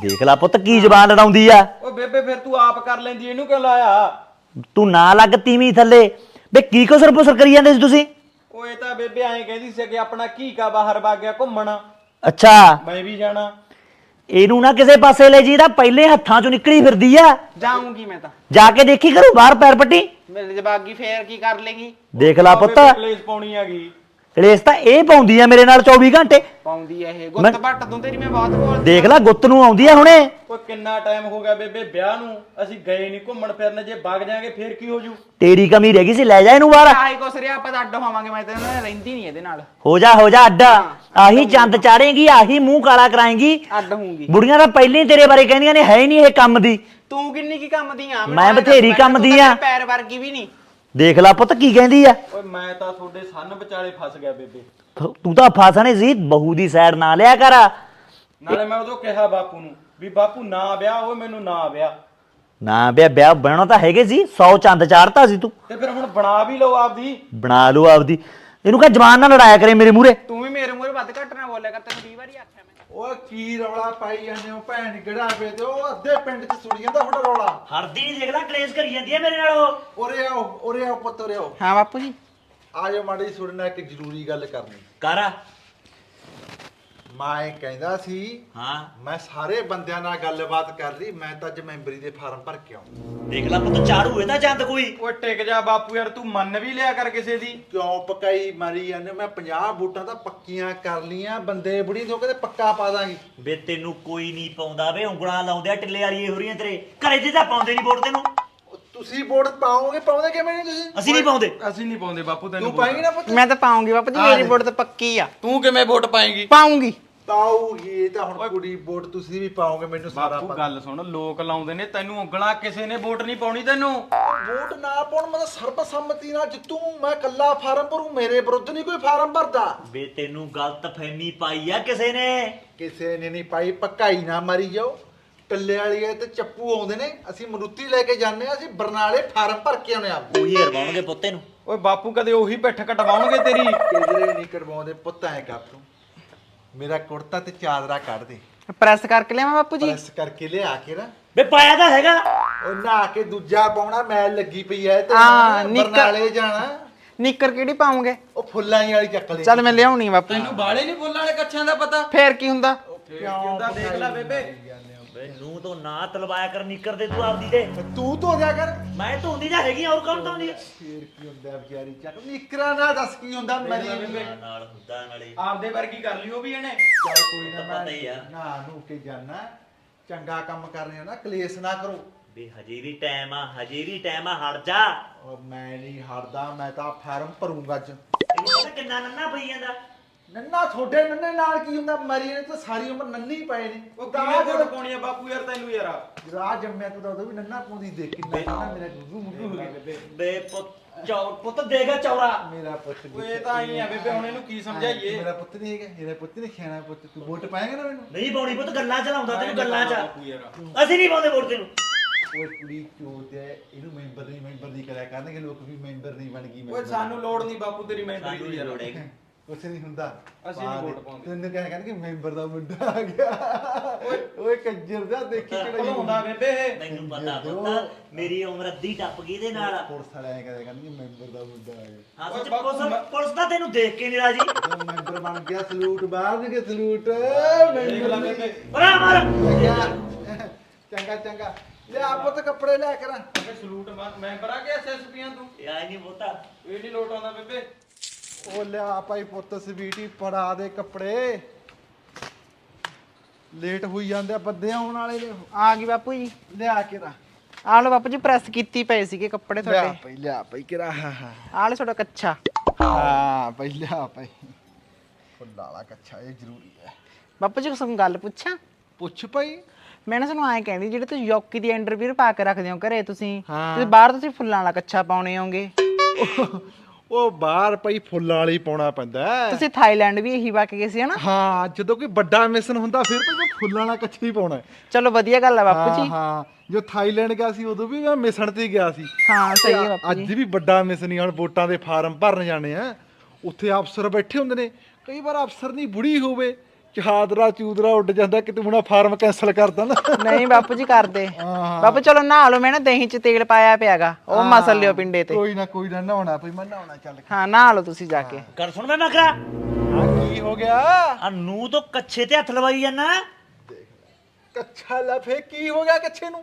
ਦੇਖ ਲੈ ਪੁੱਤ ਕੀ ਜ਼ਬਾਨ ਲੜਾਉਂਦੀ ਆ। ਓਏ ਬੇਬੇ ਫਿਰ ਤੂੰ ਆਪ ਕਰ ਲੈਂਦੀ ਇਹਨੂੰ ਕਿਉਂ ਲਾਇਆ? ਤੂੰ ਨਾ ਲੱਗ ਤੀਵੀਂ ਥੱਲੇ। ਬੇ ਕੀ ਕੁਸਰ ਪੁਸਰ ਕਰੀ ਜਾਂਦੇ ਸੀ ਤੁਸੀਂ? ਓਏ ਤਾਂ ਬੇਬੇ ਐਂ ਕਹਿੰਦੀ ਸੀ ਕਿ ਆਪਣਾ ਕੀ ਕਾ ਬਾਹਰ ਵਗ ਗਿਆ ਘੁੰਮਣ। ਅੱਛਾ। ਮੈਂ ਵੀ ਜਾਣਾ। ਇਹਨੂੰ ਨਾ ਕਿਸੇ ਪਾਸੇ ਲੈ ਜੀ ਤਾਂ ਪਹਿਲੇ ਹੱਥਾਂ 'ਚੋਂ ਨਿਕਲੀ ਫਿਰਦੀ ਆ। ਜਾਊਂਗੀ ਮੈਂ ਤਾਂ। ਜਾ ਕੇ ਦੇਖੀ ਕਰੂ ਬਾਹਰ ਪੈਰ ਪੱਟੀ? ਮੇਰੇ ਜਵਾਗੀ ਫੇਰ ਕੀ ਕਰ ਲੇਗੀ? ਦੇਖ ਲੈ ਪੁੱਤ। ਕਲੇਸ਼ ਪਾਉਣੀ ਹੈਗੀ। ਕਲੇਸ਼ ਤਾਂ ਇਹ ਪਾਉਂਦੀ ਆ ਮੇਰੇ ਨਾਲ 24 ਘੰਟੇ। ਪਾਉਂਦੀ ਐ ਇਹ। ਗੁੱਤ ਪੱਟ ਦੂੰ ਤੇਰੀ ਮੈਂ ਬਹੁਤ ਬੋਲ ਦੇਖ ਲੈ ਗੁੱਤ ਨੂੰ ਆਉਂਦੀ ਆ ਹੁਣੇ। ਓਏ ਕਿੰਨਾ ਟਾਈਮ ਹੋ ਗਿਆ ਬੇਬੇ ਵਿਆਹ ਨੂੰ? ਅਸੀਂ ਗਏ ਨਹੀਂ ਘੁੰਮਣ ਫਿਰਨ ਜੇ ਵਗ ਜਾਾਂਗੇ ਫੇਰ ਕੀ ਹੋ ਜੂ? ਤੇਰੀ ਕਮੀ ਰਹਿ ਗਈ ਸੀ ਲੈ ਜਾ ਇਹਨੂੰ ਬਾਹਰ। ਆਈ ਕੁਛ ਰਿਆ ਆਪਾਂ ਤਾਂ ਅੱਡ ਹੋਵਾਂਗੇ ਮੈਂ ਤਾਂ ਇਹਨਾਂ ਨਾਲ ਰਹਿੰਦੀ ਨਹੀਂ ਇਹਦੇ ਨਾਲ। ਹੋ ਜਾ ਹੋ ਜਾ ਅੱਡਾ। ਆਹੀ ਚੰਦ ਚਾੜੇਗੀ ਆਹੀ ਮੂੰਹ ਕਾਲਾ ਕਰਾਏਗੀ। ਅੱਡ ਹੋਊਗੀ। ਬੁੜੀਆਂ ਤਾਂ ਪਹਿਲਾਂ ਹੀ ਤੇਰੇ ਬਾਰੇ ਕਹਿੰਦੀਆਂ ਨੇ ਹੈ ਹੀ ਨਹੀਂ ਇਹ ਕੰਮ ਦੀ। ਤੂੰ ਕਿੰਨੀ ਕੀ ਕੰਮ ਦੀ ਆ ਮੈਂ ਬਥੇਰੀ ਕੰਮ ਦੀ ਆਂ। ਪੈਰ ਵਰਗੀ ਵੀ ਨਹੀਂ ਦੇਖ ਲੈ ਪੁੱਤ ਕੀ ਕਹਿੰਦੀ ਆ। ਓਏ ਮੈਂ ਤਾਂ ਤੁਹਾਡੇ ਸੰਨ ਵਿਚਾਲੇ ਫਸ ਗਿਆ ਬੇਬੇ। ਤੂੰ ਤਾਂ ਫਸਣੇ ਸੀ ਬਹੂ ਦੀ ਸਾਈਡ ਨਾ ਲਿਆ ਕਰ ਨਾਲੇ ਮੈਂ ਉਦੋਂ ਕਿਹਾ ਬਾਪੂ ਨੂੰ ਵੀ ਬਾਪੂ ਨਾ ਵਿਆਹ ਓਏ ਮੈਨੂੰ ਨਾ ਵਿਆਹ। ਨਾ ਬਿਆ ਵਿਆਹ ਬਣਾਉਣਾ ਤਾਂ ਹੈਗੇ ਸੀ 100 ਚੰਦ ਚਾੜਤਾ ਸੀ ਤੂੰ। ਤੇ ਫਿਰ ਹੁਣ ਬਣਾ ਵੀ ਲਓ ਆਪਦੀ। ਬਣਾ ਲਓ ਆਪਦੀ। ਇਹਨੂੰ ਕਹ ਜਵਾਨ ਨਾਲ ਲੜਾਇਆ ਕਰੇ ਮੇਰੇ ਮੂਹਰੇ। ਤੂੰ ਵੀ ਮੇਰੇ ਮੂਹਰੇ ਵੱਧ ਘੱਟ ਨਾ ਬੋਲਿਆ ਕਰ ਤੈਨੂੰ 20 ਵਾਰੀ ਆਖਿਆ। ਓਏ ਕੀ ਰੌਲਾ ਪਾਈ ਜਾਂਦੇ ਹੋ ਭੈਣ ਗੜਾ ਪੇ ਤੇ? ਉਹ ਅੱਧੇ ਪਿੰਡ 'ਚ ਸੁਣੀ ਜਾਂਦਾ ਤੁਹਾਡਾ ਰੌਲਾ। ਹਰਦੀ ਨਹੀਂ ਦੇਖਦਾ ਕਲੇਸ਼ ਕਰੀ ਜਾਂਦੀ ਹੈ ਮੇਰੇ ਨਾਲ ਉਹ। ਉਰੇ ਆਓ ਉਰੇ ਆਓ ਪੁੱਤ ਉਰੇ ਆਓ। ਹਾਂ ਬਾਪੂ ਜੀ। ਆ ਜਾਓ ਮਾੜੀ ਸੁਣਨਾ ਇੱਕ ਜ਼ਰੂਰੀ ਗੱਲ ਕਰਨੀ। ਕਰ। ਮੈਂ ਕਹਿੰਦਾ ਸੀ ਹਾਂ। ਮੈਂ ਸਾਰੇ ਬੰਦਿਆਂ ਨਾਲ ਗੱਲਬਾਤ ਕਰ ਲਈ ਮੈਂ ਤਾਂ ਅੱਜ ਮੈਂਬਰੀ ਦੇ ਫਾਰਮ ਭਰ ਕੇ ਆਉਂ ਦੇਖ ਲੈ ਪੁੱਤ ਚਾੜੂ ਇਹ ਤਾਂ ਜੰਦ ਕੋਈ। ਓਏ ਟਿਕ ਜਾ ਬਾਪੂ ਯਾਰ ਤੂੰ ਮੰਨ ਵੀ ਲਿਆ ਕਰ ਕਿਸੇ ਦੀ। ਕਿਉਂ ਪਕਾਈ ਮਾਰੀ ਜਾਂਦੇ ਮੈਂ 50 ਵੋਟਾਂ ਤਾਂ ਪੱਕੀਆਂ ਕਰ ਲੀਆਂ ਬੰਦੇ ਬੁੜੀ ਤੋਂ ਕਹਿੰਦੇ ਪੱਕਾ ਪਾ ਦਾਂਗੇ। ਵੇ ਤੈਨੂੰ ਕੋਈ ਨਹੀਂ ਪਾਉਂਦਾ ਵੇ ਉਂਗਲਾਂ ਲਾਉਂਦੇ ਆ ਟਿੱਲੇ ਵਾਲੀ ਹੋ ਰਹੀਆਂ ਤੇਰੇ। ਘਰੇ ਦੇ ਤਾਂ ਪਾਉਂਦੇ ਨਹੀਂ ਵੋਟ ਤੈਨੂੰ। ਤੁਸੀਂ ਵੋਟ ਪਾਓਗੇ ਪਾਉਂਦੇ ਕਿਵੇਂ ਨਹੀਂ ਤੁਸੀਂ? ਅਸੀਂ ਨਹੀਂ ਪਾਉਂਦੇ। ਅਸੀਂ ਨਹੀਂ ਪਾਉਂਦੇ ਬਾਪੂ ਤੈਨੂੰ ਤੂੰ ਪਾਏਂਗੀ ਨਾ ਪੁੱਤ? ਮੈਂ ਤਾਂ ਪਾਉਂਗੀ ਬਾਪੂ ਜੀ ਮੇਰੀ ਵੋਟ ਤਾਂ ਪੱਕੀ ਆ। ਤੂੰ ਕਿਵੇਂ ਵੋਟ ਪਾਏਂਗੀ? ਪਾਉਂਗੀ। ਪਾਊਗੀ ਇਹ ਤਾਂ ਹੁਣ ਕੁੜੀ ਵੋਟ ਤੁਸੀਂ ਵੀ ਪਾਓਗੇ ਮੈਨੂੰ ਸਾਰਾ ਬਾਪੂ ਪਤਾ। ਗੱਲ ਸੁਣ ਲੋਕ ਲਾਉਂਦੇ ਨੇ ਤੈਨੂੰ ਉਂਗਲਾਂ ਕਿਸੇ ਨੇ ਵੋਟ ਨਹੀਂ ਪਾਉਣੀ ਤੈਨੂੰ। ਵੋਟ ਨਾ ਪਾਉਣ ਮੈਂ ਤਾਂ ਸਰਬਸੰਮਤੀ ਨਾਲ ਜਿੱਤੂ ਮੈਂ ਕੱਲਾ ਫਾਰਮ ਭਰੂ ਮੇਰੇ ਵਿਰੁੱਧ ਨਹੀਂ ਕੋਈ ਫਾਰਮ ਭਰਦਾ। ਵੇ ਤੈਨੂੰ ਗਲਤ ਫਹਿਮੀ ਪਾਈ ਆ ਕਿਸੇ ਨੇ। ਕਿਸੇ ਨੇ ਨਹੀਂ ਪਾਈ ਪੱਕਾਈ ਨਾ ਮਾਰੀ ਜਾਓ। ਟੱਲੇ ਵਾਲੀ ਤੇ ਚੱਪੂ ਆਉਂਦੇ ਨੇ ਅਸੀਂ ਮਰੂਤੀ ਲੈ ਕੇ ਜਾਂਦੇ ਆ ਅਸੀਂ ਬਰਨਾਲੇ ਫਾਰਮ ਭਰ ਕੇ ਆਉਣੇ ਆ ਉਹੀ ਹਰਵਾਉਣਗੇ ਪੁੱਤੇ ਨੂੰ ਓਏ ਬਾਪੂ ਕਦੇ ਉਹੀ ਪਿੱਠ ਕਟਵਾਉਣਗੇ ਤੇਰੀ? ਕਿਧਰੇ ਨਹੀਂ ਕਢਵਾਉਂਦੇ ਪੁੱਤ ਐ ਕਰ ਤੂੰ। ਮੇਰਾ ਕੁੜਤਾ ਤੇ ਚਾਦਰਾ ਕੱਢ ਦੇ। ਪ੍ਰੈਸ ਕਰਕੇ ਲਿਆਵਾਂ ਬਾਪੂ ਜੀ? ਪ੍ਰੈਸ ਕਰਕੇ ਲਿਆ ਕੇ ਨਾ। ਵੇ ਪਾਇਆ ਤਾਂ ਹੈਗਾ। ਉਹ ਨਹਾ ਕੇ ਦੂਜਾ ਪਾਉਣਾ ਮੈਲ ਲੱਗੀ ਪਈ ਐ ਤੇ ਹਾਂ, ਨਿੱਕਰ- ਬਰਨਾਲੇ ਜਾਣਾ। ਨਿੱਕਰ ਕਿਹੜੀ ਪਾਉਂਗੇ? ਉਹ ਫੁੱਲਾਂ ਵਾਲੀ ਚੱਕ ਲਈ ਚੱਲ ਮੈਂ ਲਿਆਉਣੀ ਆ ਬਾਪੂ। ਤੈਨੂੰ ਬਾਲੇ ਨਹੀਂ ਫੁੱਲਾਂ ਵਾਲੇ ਕੱਛਾਂ ਦਾ ਪਤਾ? ਫੇਰ ਕੀ ਹੁੰਦਾ? ਕਿਉਂਦਾ ਦੇਖ ਲੈ ਬੇਬੇ। ਵੇ ਨੂੰ ਤੋਂ ਨਾ ਤਲਵਾਇਆ ਕਰ ਨਿੱਕਰ ਦੇ ਤੂੰ ਆਪਦੀ ਤੇ। ਤੂੰ ਧੋ ਦਿਆ ਕਰ। ਮੈਂ ਧੋਂਦੀ ਤਾਂ ਹੈਗੀ ਔਰ ਕੌਣ ਧੋਂਦੀ ਆ? ਫੇਰ ਕੀ ਹੁੰਦਾ ਵਿਚਾਰੀ ਚੱਕ ਨਿਕਰਾ ਨਾ ਦੱਸ ਕੀ ਹੁੰਦਾ ਮਰੀ ਨਾਲ ਹੁੰਦਾ ਨਾਲੇ। ਆਪਦੇ ਵਰਗੀ ਕਰ ਲਈ ਉਹ ਵੀ ਇਹਨੇ। ਚੱਲ ਕੋਈ ਨਾ ਪਤਾ ਹੀ ਆ। ਨਾ ਨੂੰ ਕੇ ਜਾਣਾ ਚੰਗਾ ਕੰਮ ਕਰਨੇ ਹੋ ਨਾ ਕਲੇਸ਼ ਨਾ ਕਰੋ। ਵੀ ਹਜੇ ਵੀ ਟਾਈਮ ਆ ਹਜੇ ਵੀ ਟਾਈਮ ਆ ਹਟ ਜਾ। ਮੈਂ ਨਹੀਂ ਹਟਦਾ ਮੈਂ ਤਾਂ ਫਾਰਮ ਭਰੂੰਗਾ ਅੱਜ। ਇਹਨੂੰ ਪਤਾ ਕਿੰਨਾ ਨੰਨਾ ਪਈ ਜਾਂਦਾ? ਨੰਨਾ ਤੁਹਾਡੇ ਨੰਨੇ ਨਾਲ ਕੀ ਹੁੰਦਾ? ਮਰੀ ਨੇ ਤਾਂ ਸਾਰੀ ਉਮਰ ਨੰਨੀ ਪਏ ਨੇ। ਉਹ ਕਿਵੇਂ ਜਦੋਂ ਪਾਉਣੀ ਆ ਬਾਪੂ ਯਾਰ ਤੈਨੂੰ ਯਾਰ? ਰਾਹ ਜੰਮਿਆ ਤੂੰ ਤਾਂ ਉਦੋਂ ਵੀ ਨੰਨਾ ਪਾਉਂਦੀ ਦੇਖ ਕਿੰਨਾ ਨੰਨਾ ਮੇਰਾ ਗੁੱਗੂ ਮੁੱਗੂ ਹੋ ਗਿਆ ਬੇ ਪੁੱਤ ਚੌਰ ਪੁੱਤ ਦੇਗਾ ਚੌਰਾ ਮੇਰਾ ਪੁੱਤ ਓਏ ਇਹ ਤਾਂ ਆਈ ਆ ਬੇਬੇ ਹੁਣ ਇਹਨੂੰ ਕੀ ਸਮਝਾਈਏ? ਮੇਰਾ ਪੁੱਤ ਨਹੀਂ ਹੈਗਾ। ਮੇਰਾ ਪੁੱਤ ਨਹੀਂ ਖਿਆਣਾ ਪੁੱਤ। ਤੂੰ ਵੋਟ ਪਾਏਗਾ ਨਾ ਮੈਨੂੰ? ਨਹੀਂ ਪਾਉਣੀ ਪੁੱਤ ਗੱਲਾਂ ਚਲਾਉਂਦਾ ਤੈਨੂੰ ਗੱਲਾਂ ਚ। ਬਾਪੂ ਯਾਰ ਅਸੀਂ ਨਹੀਂ ਪਾਉਂਦੇ ਵੋਟ ਤੈਨੂੰ। ਓਏ ਕੁੜੀ ਚੋਤ ਹੈ? ਇਹਨੂੰ ਮੈਂਬਰ ਨਹੀਂ ਮੈਂਬਰ ਨਹੀਂ ਕਰਿਆ ਕਰਨਗੇ। ਲੋਕ ਵੀ ਮੈਂਬਰ ਨਹੀਂ ਬਣ ਗਈ ਓਏ ਸਾਨੂੰ ਲੋੜ ਨਹੀਂ ਬਾਪੂ ਤੇਰੀ ਮੈਂਬਰੀ ਦੀ ਯਾਰ। ਲੋੜ ਕੁਛ ਨਹੀਂ ਹੁੰਦਾ। ਅਸੀਂ ਨੀ ਪਾ ਦੇ। ਵੋਟ ਪਾਉਂਦੇ। ਤੈਨੂੰ ਕਹਿ ਕਹਿੰਦੇ ਕਿ ਮੈਂਬਰ ਦਾ ਮੁੰਡਾ ਆ ਗਿਆ। ਓਏ। ਕੰਜਰ ਦਾ ਦੇਖੀ ਕਿਹੜਾ ਭਲਾਉਂਦਾ ਬੇਬੇ ਇਹ। ਮੈਨੂੰ ਪਤਾ ਪੁੱਤ ਮੇਰੀ ਉਮਰ ਅੱਧੀ ਟੱਪ ਗਈ ਇਹਦੇ ਨਾਲ। ਪੁਲਿਸ ਵਾਲੇ ਕਹਿੰਦੇ ਕਹਿੰਦੇ ਮੈਂਬਰ ਦਾ ਮੁੰਡਾ ਆ ਗਿਆ। ਹਾਂ ਸੱਚ ਪੁਲਿਸ ਪੁਲਿਸ ਤਾਂ ਤੈਨੂੰ ਦੇਖ ਕੇ ਨਹੀਂ ਰਾਜੀ। ਮੈਂਬਰ ਬਣ ਗਿਆ ਸਲੂਟ ਬਾਹਰਨਗੇ ਸਲੂਟ ਦੇਖ ਲੈ ਮੈਂਬਰ ਬੇਬੇ। ਬਰਾ ਮਾਰ। ਚੰਗਾ ਚੰਗਾ ਲੈ ਆਪੋ ਤੇ ਕੱਪੜੇ ਲੈ ਕਰਾਂ। ਬੇਬੇ ਸਲੂਟ ਮੈਂਬਰ ਆ ਗਿਆ ਐਸਐਸਪੀਆਂ ਤੂੰ। ਇਹ ਆਈ ਨਹੀਂ ਬੋਤਾ ਇਹ ਨਹੀਂ ਲੋਟ ਆਉਂਦਾ ਬੇਬੇ। ਉਹ ਲਿਆ ਭਾਈ ਪੁੱਤ ਸਵੀਟੀ ਪੜਾ ਦੇ ਕੱਪੜੇ। ਲੇਟ ਹੋਈ ਜਾਂਦੇ ਆ ਬੰਦੇ ਆਉਣ ਵਾਲੇ ਨੇ ਆ ਗਈ ਬਾਪੂ ਜੀ। ਲਿਆ ਕੇ ਰਾ ਆ ਲਓ ਬਾਪੂ ਜੀ ਪ੍ਰੈਸ ਕੀਤੀ ਪਏ ਸੀਗੇ ਕੱਪੜੇ ਲਿਆ ਤੁਹਾਡੇ। ਭਾਈ ਲਿਆ ਭਾਈ ਕਿਰਾ ਹਾਂ ਹਾਂ। ਆ ਲਓ ਤੁਹਾਡਾ ਕੱਛਾ। ਹਾਂ ਭਾਈ ਲਿਆ ਭਾਈ। ਫੁੱਲਾ ਵਾਲਾ ਕੱਛਾ ਇਹ ਜ਼ਰੂਰੀ ਹੈ। ਬਾਪੂ ਜੀ ਤੁਹਾਨੂੰ ਗੱਲ ਪੁੱਛਾਂ? ਪੁੱਛ ਭਾਈ। ਮੈਂ ਨਾ ਤੁਹਾਨੂੰ ਐਂ ਕਹਿੰਦੀ ਜਿਹੜੇ ਤੁਸੀਂ ਯੋਕੀ ਦੀ ਅੰਡਰਵੀਅਰ ਪਾ ਕੇ ਰੱਖਦੇ ਹੋ ਘਰੇ ਤੁਸੀਂ ਹਾਂ। ਤੁਸੀਂ ਬਾਹਰ ਤੁਸੀਂ ਫੁੱਲਾਂ ਵਾਲਾ ਕੱਛਾ ਪਾਉਣੇ ਹੋਗੇ। ਉਹ ਬਾਹਰ ਭਾਈ ਫੁੱਲਾਂ ਵਾਲੀ ਪਾਉਣਾ ਪੈਂਦਾ ਹੈ। ਤੁਸੀਂ ਥਾਈਲੈਂਡ ਵੀ ਇਹੀ ਪਾ ਕੇ ਗਏ ਸੀ ਹਨਾ? ਹਾਂ ਜਦੋਂ ਕੋਈ ਵੱਡਾ ਮਿਸ਼ਨ ਹੁੰਦਾ ਫਿਰ ਤਾਂ ਫੁੱਲਾਂ ਵਾਲਾ ਕੱਛਾ ਪਾਉਣਾ ਹੈ। ਚਲੋ ਵਧੀਆ ਗੱਲ ਆ ਬਾਪੂ ਹਾਂ ਜੀ। ਹਾਂ ਜੋ ਥਾਈਲੈਂਡ ਗਿਆ ਸੀ ਉਦੋਂ ਵੀ ਮੈਂ ਮਿਸ਼ਨ ਤੇ ਗਿਆ ਸੀ। ਹਾਂ ਸਹੀ ਬਾਪੂ ਅੱਜ ਜੀ। ਵੀ ਵੱਡਾ ਮਿਸ਼ਨ ਹੀ ਹੁਣ ਵੋਟਾਂ ਦੇ ਫਾਰਮ ਭਰਨ ਜਾਣੇ ਆ। ਉੱਥੇ ਅਫਸਰ ਬੈਠੇ ਹੁੰਦੇ ਨੇ। ਕਈ ਵਾਰ ਅਫਸਰ ਨਹੀਂ ਬੁੜੀ ਹੋਵੇ। ਚਾਦਰਾ ਚੂਦਰਾ ਉੱਡ ਜਾਂਦਾ ਕਿ ਤੂੰ ਹੁਣ ਫਾਰਮ ਕੈਨਸਲ ਕਰ ਨਾ ਨਹੀਂ ਬਾਪੂ ਜੀ ਕਰਦੇ। ਬਾਪੂ ਚਲੋ ਨਹਾ ਲਓ ਮੈਂ ਨਾ ਦਹੀਂ ਚ ਤੇਲ ਪਾਇਆ ਪਿਆਗਾ। ਉਹ ਮਸਲ ਲਿਓ ਪਿੰਡੇ ਤੇ। ਕੋਈ ਨਾ ਕੋਈ ਨਾ ਨਹਾਉਣਾ ਪਈ ਮੈਂ ਨਹਾਉਣਾ ਚੱਲ ਹਾਂ ਨਹਾ ਲਓ ਤੁਸੀਂ ਜਾ ਕੇ। ਕਰ ਸੁਣ ਮੈਂ ਮਕਰਾ ਆ ਕੀ ਹੋ ਗਿਆ? ਆ ਨੂੰ ਤੋਂ ਕੱਛੇ ਤੇ ਹੱਥ ਲਵਾਈ ਜਾਂਦਾ। ਕੱਛਾ ਲਫੇ ਕੀ ਹੋ ਗਿਆ ਕੱਛੇ ਨੂੰ?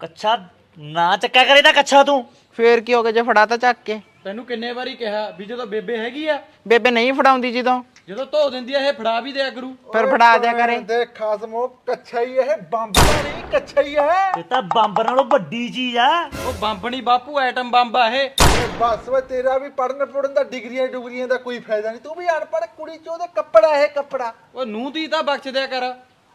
ਕੱਛਾ ਨਾ ਚੱਕਿਆ ਕਰੇ ਤਾਂ ਕੱਛਾ ਤੂੰ। ਫੇਰ ਕੀ ਹੋ ਗਿਆ ਜੇ ਫੜਾਤਾ ਚੱਕ ਕੇ? ਤੈਨੂੰ ਕਿੰਨੇ ਵਾਰੀ ਕਿਹਾ ਵੀ ਜਦੋਂ ਬੇਬੇ ਹੈਗੀ ਆ। ਬੇਬੇ ਨਹੀਂ ਫੜਾਉਂਦੀ ਜਦੋਂ। ਜਦੋਂ ਧੋ ਦਿੰਦੀ ਆ ਇਹ ਫੜਾ ਵੀ ਦਿਆ ਕਰੂ। ਫਿਰ ਫੜਾ ਦਿਆ ਕਰੇ। ਦੇ ਖਾਸਮੋ ਕੱਛਾ ਹੀ ਇਹ ਬੰਬ ਦਾ ਨਹੀਂ ਕੱਛਾ ਹੀ ਹੈ ਇਹ ਤਾਂ ਬੰਬ ਨਾਲੋਂ ਵੱਡੀ ਚੀਜ਼ ਆ। ਉਹ ਬੰਬ ਨਹੀਂ ਬਾਪੂ ਐਟਮ ਬੰਬ ਆ ਇਹ। ਬਸ ਵੇ ਤੇਰਾ ਵੀ ਪੜਨ ਪੜਨ ਦਾ ਡਿਗਰੀਆਂ ਡੁਗਰੀਆਂ ਦਾ ਕੋਈ ਫਾਇਦਾ ਨਹੀਂ। ਤੂੰ ਵੀ ਅਨਪੜ੍ਹ ਕੁੜੀ ਚ ਉਹਦੇ ਕੱਪੜਾ ਇਹ ਕੱਪੜਾ। ਉਹ ਨੂੰ ਦੀ ਤਾਂ ਬਖਸ਼ ਦਿਆ ਕਰ।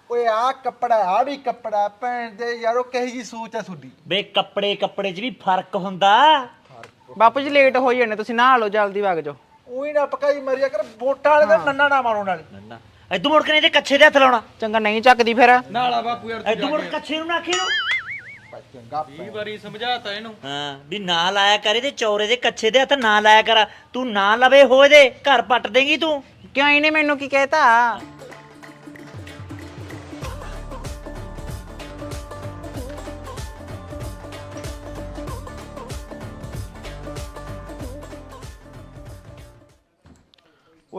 ਓਏ ਆ ਕੱਪੜਾ ਆ ਵੀ ਕੱਪੜਾ ਭੈਣ ਦੇ ਯਾਰੋ ਕਹੀ ਜੀ ਸੋਚ ਆ ਤੁਹਾਡੀ? ਬੇ ਕੱਪੜੇ ਕੱਪੜੇ 'ਚ ਵੀ ਫ਼ਰਕ ਹੁੰਦਾ। ਬਾਪੂ ਜੀ ਲੇਟ ਹੋ ਜਾਣੇ ਤੁਸੀਂ ਨਹਾ ਲਓ ਜਲਦੀ ਵਗ ਜਾਓ। ਉਹੀ ਨਾ ਪਕਾਈ ਮਰਿਆ ਕਰ ਵੋਟਾਂ ਵਾਲੇ ਦਾ ਨੰਨਾ ਨਾ ਮਾਰੋ ਨਾਲ। ਨਾ ਐਦੂ ਮੁੜ ਕੇ ਨਹੀਂ ਤੇ ਕੱਛੇ ਤੇ ਹੱਥ ਲਾਉਣਾ। ਚੰਗਾ ਨਹੀਂ ਚੱਕਦੀ ਫਿਰ। ਨਾਲਾ ਬਾਪੂ ਯਾਰ ਐਦੂ ਮੁੜ ਕੱਛੇ ਨੂੰ ਨਾ ਆਖੀ ਨੂੰ ਚੰਗਾ 20 ਵਾਰੀ ਸਮਝਾਤਾ ਇਹਨੂੰ। ਹਾਂ ਵੀ ਨਾ ਲਾਇਆ ਕਰੇ ਤੇ ਚੌਰੇ ਦੇ ਕੱਛੇ ਦੇ ਹੱਥ ਨਾ ਲਾਇਆ ਕਰ। ਤੂੰ ਨਾ ਲਵੇ ਹੋਏ ਦੇ ਘਰ ਪੱਟ ਦੇਂਗੀ ਤੂੰ। ਕਿਉਂ ਇਹਨੇ ਮੈਨੂੰ ਕੀ ਕਹਿਤਾ?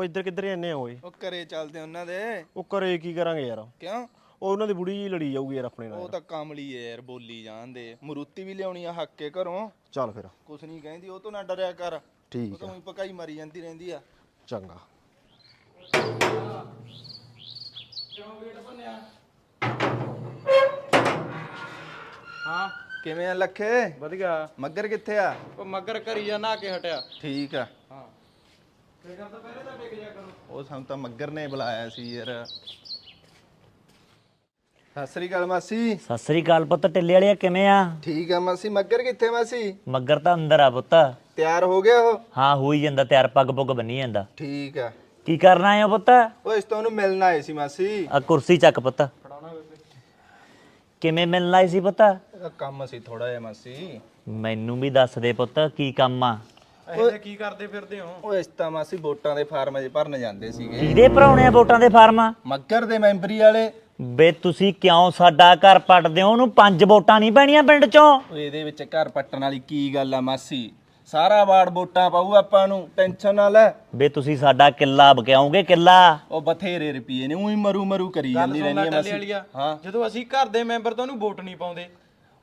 ਉਹ ਇੱਧਰ ਕਿੱਧਰ ਜਾਂਦੇ ਆ ਓਏ? ਉਹ ਘਰੇ ਚੱਲਦੇ ਉਹਨਾਂ ਦੇ। ਉਹ ਘਰੇ ਕੀ ਕਰਾਂਗੇ ਯਾਰ? ਉਹ ਕਿਉਂ ਉਹਨਾਂ ਦੀ ਬੁੜੀ ਜੀ ਲੜੀ ਜਾਊਗੀ ਯਾਰ ਆਪਣੇ ਉਹ ਨਾਲ ਤਾਂ ਕਾਮਲੀ ਐ ਯਾਰ ਬੋਲੀ ਜਾਂਦੇ ਮਰੂਤੀ ਵੀ ਲਿਆਉਣੀ ਆ ਹੱਕ ਕੇ ਘਰੋਂ। ਚੱਲ ਫਿਰ। ਕੁਛ ਨਹੀਂ ਕਹਿੰਦੀ ਉਹ ਤੋਂ ਨਾ ਡਰਿਆ ਕਰ। ਉਹ ਠੀਕ ਤਾਂ ਉਹੀ ਪਕਾਈ ਮਾਰੀ ਜਾਂਦੀ ਰਹਿੰਦੀ ਆ। ਚੰਗਾ। ਹਾਂ ਕਿਵੇਂ ਆ ਲੱਖੇ? ਵਧੀਆ। ਮੱਗਰ ਕਿੱਥੇ ਆ? ਉਹ ਮਗਰ ਘਰੀ ਜਾ ਨਹਾ ਕੇ ਹਟਿਆ। ਠੀਕ ਆ। ਹਾਂ। ਫੇਰ ਤਾਂ ਪਹਿਲੇ ਤਾਂ ਟਿਕ ਜਾ ਕਰੋ ਉਹ ਸਾਨੂੰ ਤਾਂ ਮੱਗਰ ਨੇ ਬੁਲਾਇਆ ਸੀ ਯਾਰ। ਸਤਿ ਸ੍ਰੀ ਅਕਾਲ ਮਾਸੀ। ਸਤਿ ਸ੍ਰੀ ਅਕਾਲ ਪੁੱਤ ਟਿੱਲੇ ਵਾਲਿਆ ਕਿਵੇਂ ਆ? ਠੀਕ ਆ ਮਾਸੀ ਮੱਗਰ ਕਿੱਥੇ ਮਾਸੀ? ਮੱਗਰ ਤਾਂ ਅੰਦਰ ਆ ਪੁੱਤ। ਤਿਆਰ ਹੋ ਗਿਆ ਉਹ? ਹਾਂ ਹੋ ਹੀ ਜਾਂਦਾ ਤਿਆਰ ਪੱਗ ਪੁੱਗ ਬੰਨੀ ਜਾਂਦਾ। ਠੀਕ ਆ। ਕੀ ਕਰਨਾ ਆਇਆ ਪੁੱਤ? ਉਹ ਇਸ ਤੋਂ ਉਹਨੂੰ ਮਿਲਣ ਆਏ ਸੀ ਮਾਸੀ। ਆ ਕੁਰਸੀ ਚੱਕ ਪੁੱਤ। ਕਿਵੇਂ ਮਿਲਣ ਆਈ ਸੀ ਪੁੱਤ? ਇਹਦਾ ਕੰਮ ਸੀ ਥੋੜਾ ਜਿਹਾ ਮਾਸੀ। ਮੈਨੂੰ ਵੀ ਦੱਸ ਦੇ ਪੁੱਤ ਕੀ ਕੰਮ ਆ? ਇਹ ਕੀ ਕਰਦੇ ਫਿਰਦੇ ਹੋ? ਉਹ ਇਸ ਤਾਂ ਮਾਸੀ ਵੋਟਾਂ ਦੇ ਫਾਰਮ 'ਚ ਭਰਨ ਜਾਂਦੇ ਸੀਗੇ। ਕਿਹਦੇ ਭਰਾਉਣੇ ਆ ਵੋਟਾਂ ਦੇ ਫਾਰਮ? ਮੱਗਰ ਦੇ ਮੈਂਬਰੀ ਵਾਲੇ। ਬੇ ਤੁਸੀਂ ਕਿਉਂ ਸਾਡਾ ਘਰ ਪੱਟਦੇ ਹੋ? ਉਹਨੂੰ ਪੰਜ ਵੋਟਾਂ ਨਹੀਂ ਪੈਣੀਆਂ ਪਿੰਡ ਚੋਂ। ਉਹ ਇਹਦੇ ਵਿੱਚ ਘਰ ਪੱਟਣ ਵਾਲੀ ਕੀ ਗੱਲ ਆ ਮਾਸੀ? ਸਾਰਾ ਵਾਰਡ ਵੋਟਾਂ ਪਾਊ ਆਪਾਂ ਨੂੰ ਟੈਨਸ਼ਨ ਨਾ ਲੈ। ਬੇ ਤੁਸੀਂ ਸਾਡਾ ਕਿੱਲਾ ਬਕਿਆਉਂਗੇ ਕਿੱਲਾ? ਉਹ ਬਥੇਰੇ ਰੁਪਏ ਨੇ ਉਹੀ ਮਰੂ ਮਰੂ ਕਰੀ ਜਾਂਦੀ ਰਹਿੰਦੀ ਹੈ ਮਾਸੀ। ਹਾਂ। ਜਦੋਂ ਅਸੀਂ ਘਰ ਦੇ ਮੈਂਬਰ ਤੋਂ ਉਹਨੂੰ ਵੋਟ ਨਹੀਂ ਪਾਉਂਦੇ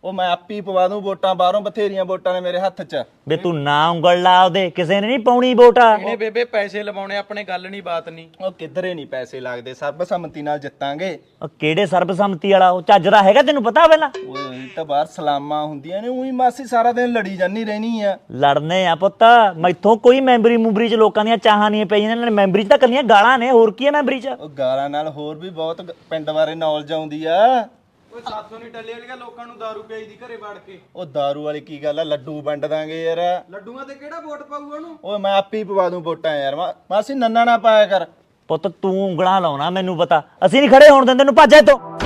ਉਹ ਮੈਂ ਆਪੀ ਪਵਾ ਦੂੰ ਵੋਟਾਂ ਬਾਹਰੋਂ ਬਥੇਰੀਆਂ ਵੋਟਾਂ ਨੇ ਮੇਰੇ ਹੱਥ 'ਚ। ਬੇ ਤੂੰ ਨਾ ਉਂਗਲ ਲਾ ਉਹਦੇ ਕਿਸੇ ਨੇ ਨਹੀਂ ਪਾਉਣੀ ਵੋਟ। ਇਹਨੇ ਬੇਬੇ ਪੈਸੇ ਲਵਾਉਣੇ ਆਪਣੇ ਗੱਲ ਨਹੀਂ ਬਾਤ ਨਹੀਂ। ਉਹ ਕਿੱਧਰੇ ਨਹੀਂ ਪੈਸੇ ਲੱਗਦੇ ਸਰਬਸੰਮਤੀ ਨਾਲ ਜਿੱਤਾਂਗੇ। ਉਹ ਕਿਹੜੇ ਸਰਬਸੰਮਤੀ ਵਾਲਾ ਉਹ ਚੱਜ ਦਾ ਹੈਗਾ ਤੈਨੂੰ ਪਤਾ ਪਹਿਲਾਂ? ਓਏ ਇਹ ਤਾਂ ਬਾਹਰ ਸਲਾਮਾਂ ਹੁੰਦੀਆਂ ਨੇ ਉਹੀ ਮਾਸੀ ਸਾਰਾ ਦਿਨ ਲੜੀ ਜਾਨੀ ਰਹਿਣੀ ਆ। ਲੜਨੇ ਆ ਪੁੱਤ ਮੈਥੋਂ ਕੋਈ ਮੈਂਬਰੀ ਮੁੰਬਰੀ ਚ ਲੋਕਾਂ ਦੀਆਂ ਚਾਹਾਂ ਨਹੀਂ ਪਈਆਂ ਇਹਨਾਂ ਨੇ ਮੈਂਬਰੀ ਚ ਤਾਂ ਕੱਲੀਆਂ ਗਾਲਾਂ ਨੇ ਹੋਰ ਕੀ ਹੈ ਮੈਂਬਰੀ ਚ? ਉਹ ਗਾਲਾਂ ਨਾਲ ਹੋਰ ਵੀ ਬਹੁਤ ਗ- ਪਿੰਡ ਬਾਰੇ ਨੌਲੇਜ ਆਉਂਦੀ ਆ। ਓਏ ਸਾਥੋਂ ਨਹੀਂ ਟੱਲੇ ਵਾਲੀਆ ਲੋਕਾਂ ਨੂੰ ਦਾਰੂ ਪਿਆਈ ਦੀ ਘਰੇ ਵੜ ਕੇ। ਉਹ दारू ਵਾਲੀ ਕੀ ਗੱਲ ਆ? ਲੱਡੂ ਵੰਡ ਦਾਂਗੇ ਯਾਰ। ਲੱਡੂਆਂ ਤੇ ਕਿਹੜਾ ਵੋਟ ਪਾਊ ਉਹਨੂੰ? ਓਏ ਮੈਂ ਆਪੀ ਪਵਾ ਦੂੰ ਵੋਟਾਂ ਯਾਰ। ਮਾ- ਮਾਸੀ ਨੰਨਾ ਨਾ ਪਾਇਆ ਕਰ। ਪੁੱਤ ਤੂੰ ਉਂਗਲਾਂ ਲਾਉਣਾ ਮੈਨੂੰ ਪਤਾ। ਅਸੀਂ ਨਹੀਂ ਖੜੇ ਹੋਣ ਦਿੰਦੇ ਨੂੰ ਭੱਜ ਇੱਥੋਂ।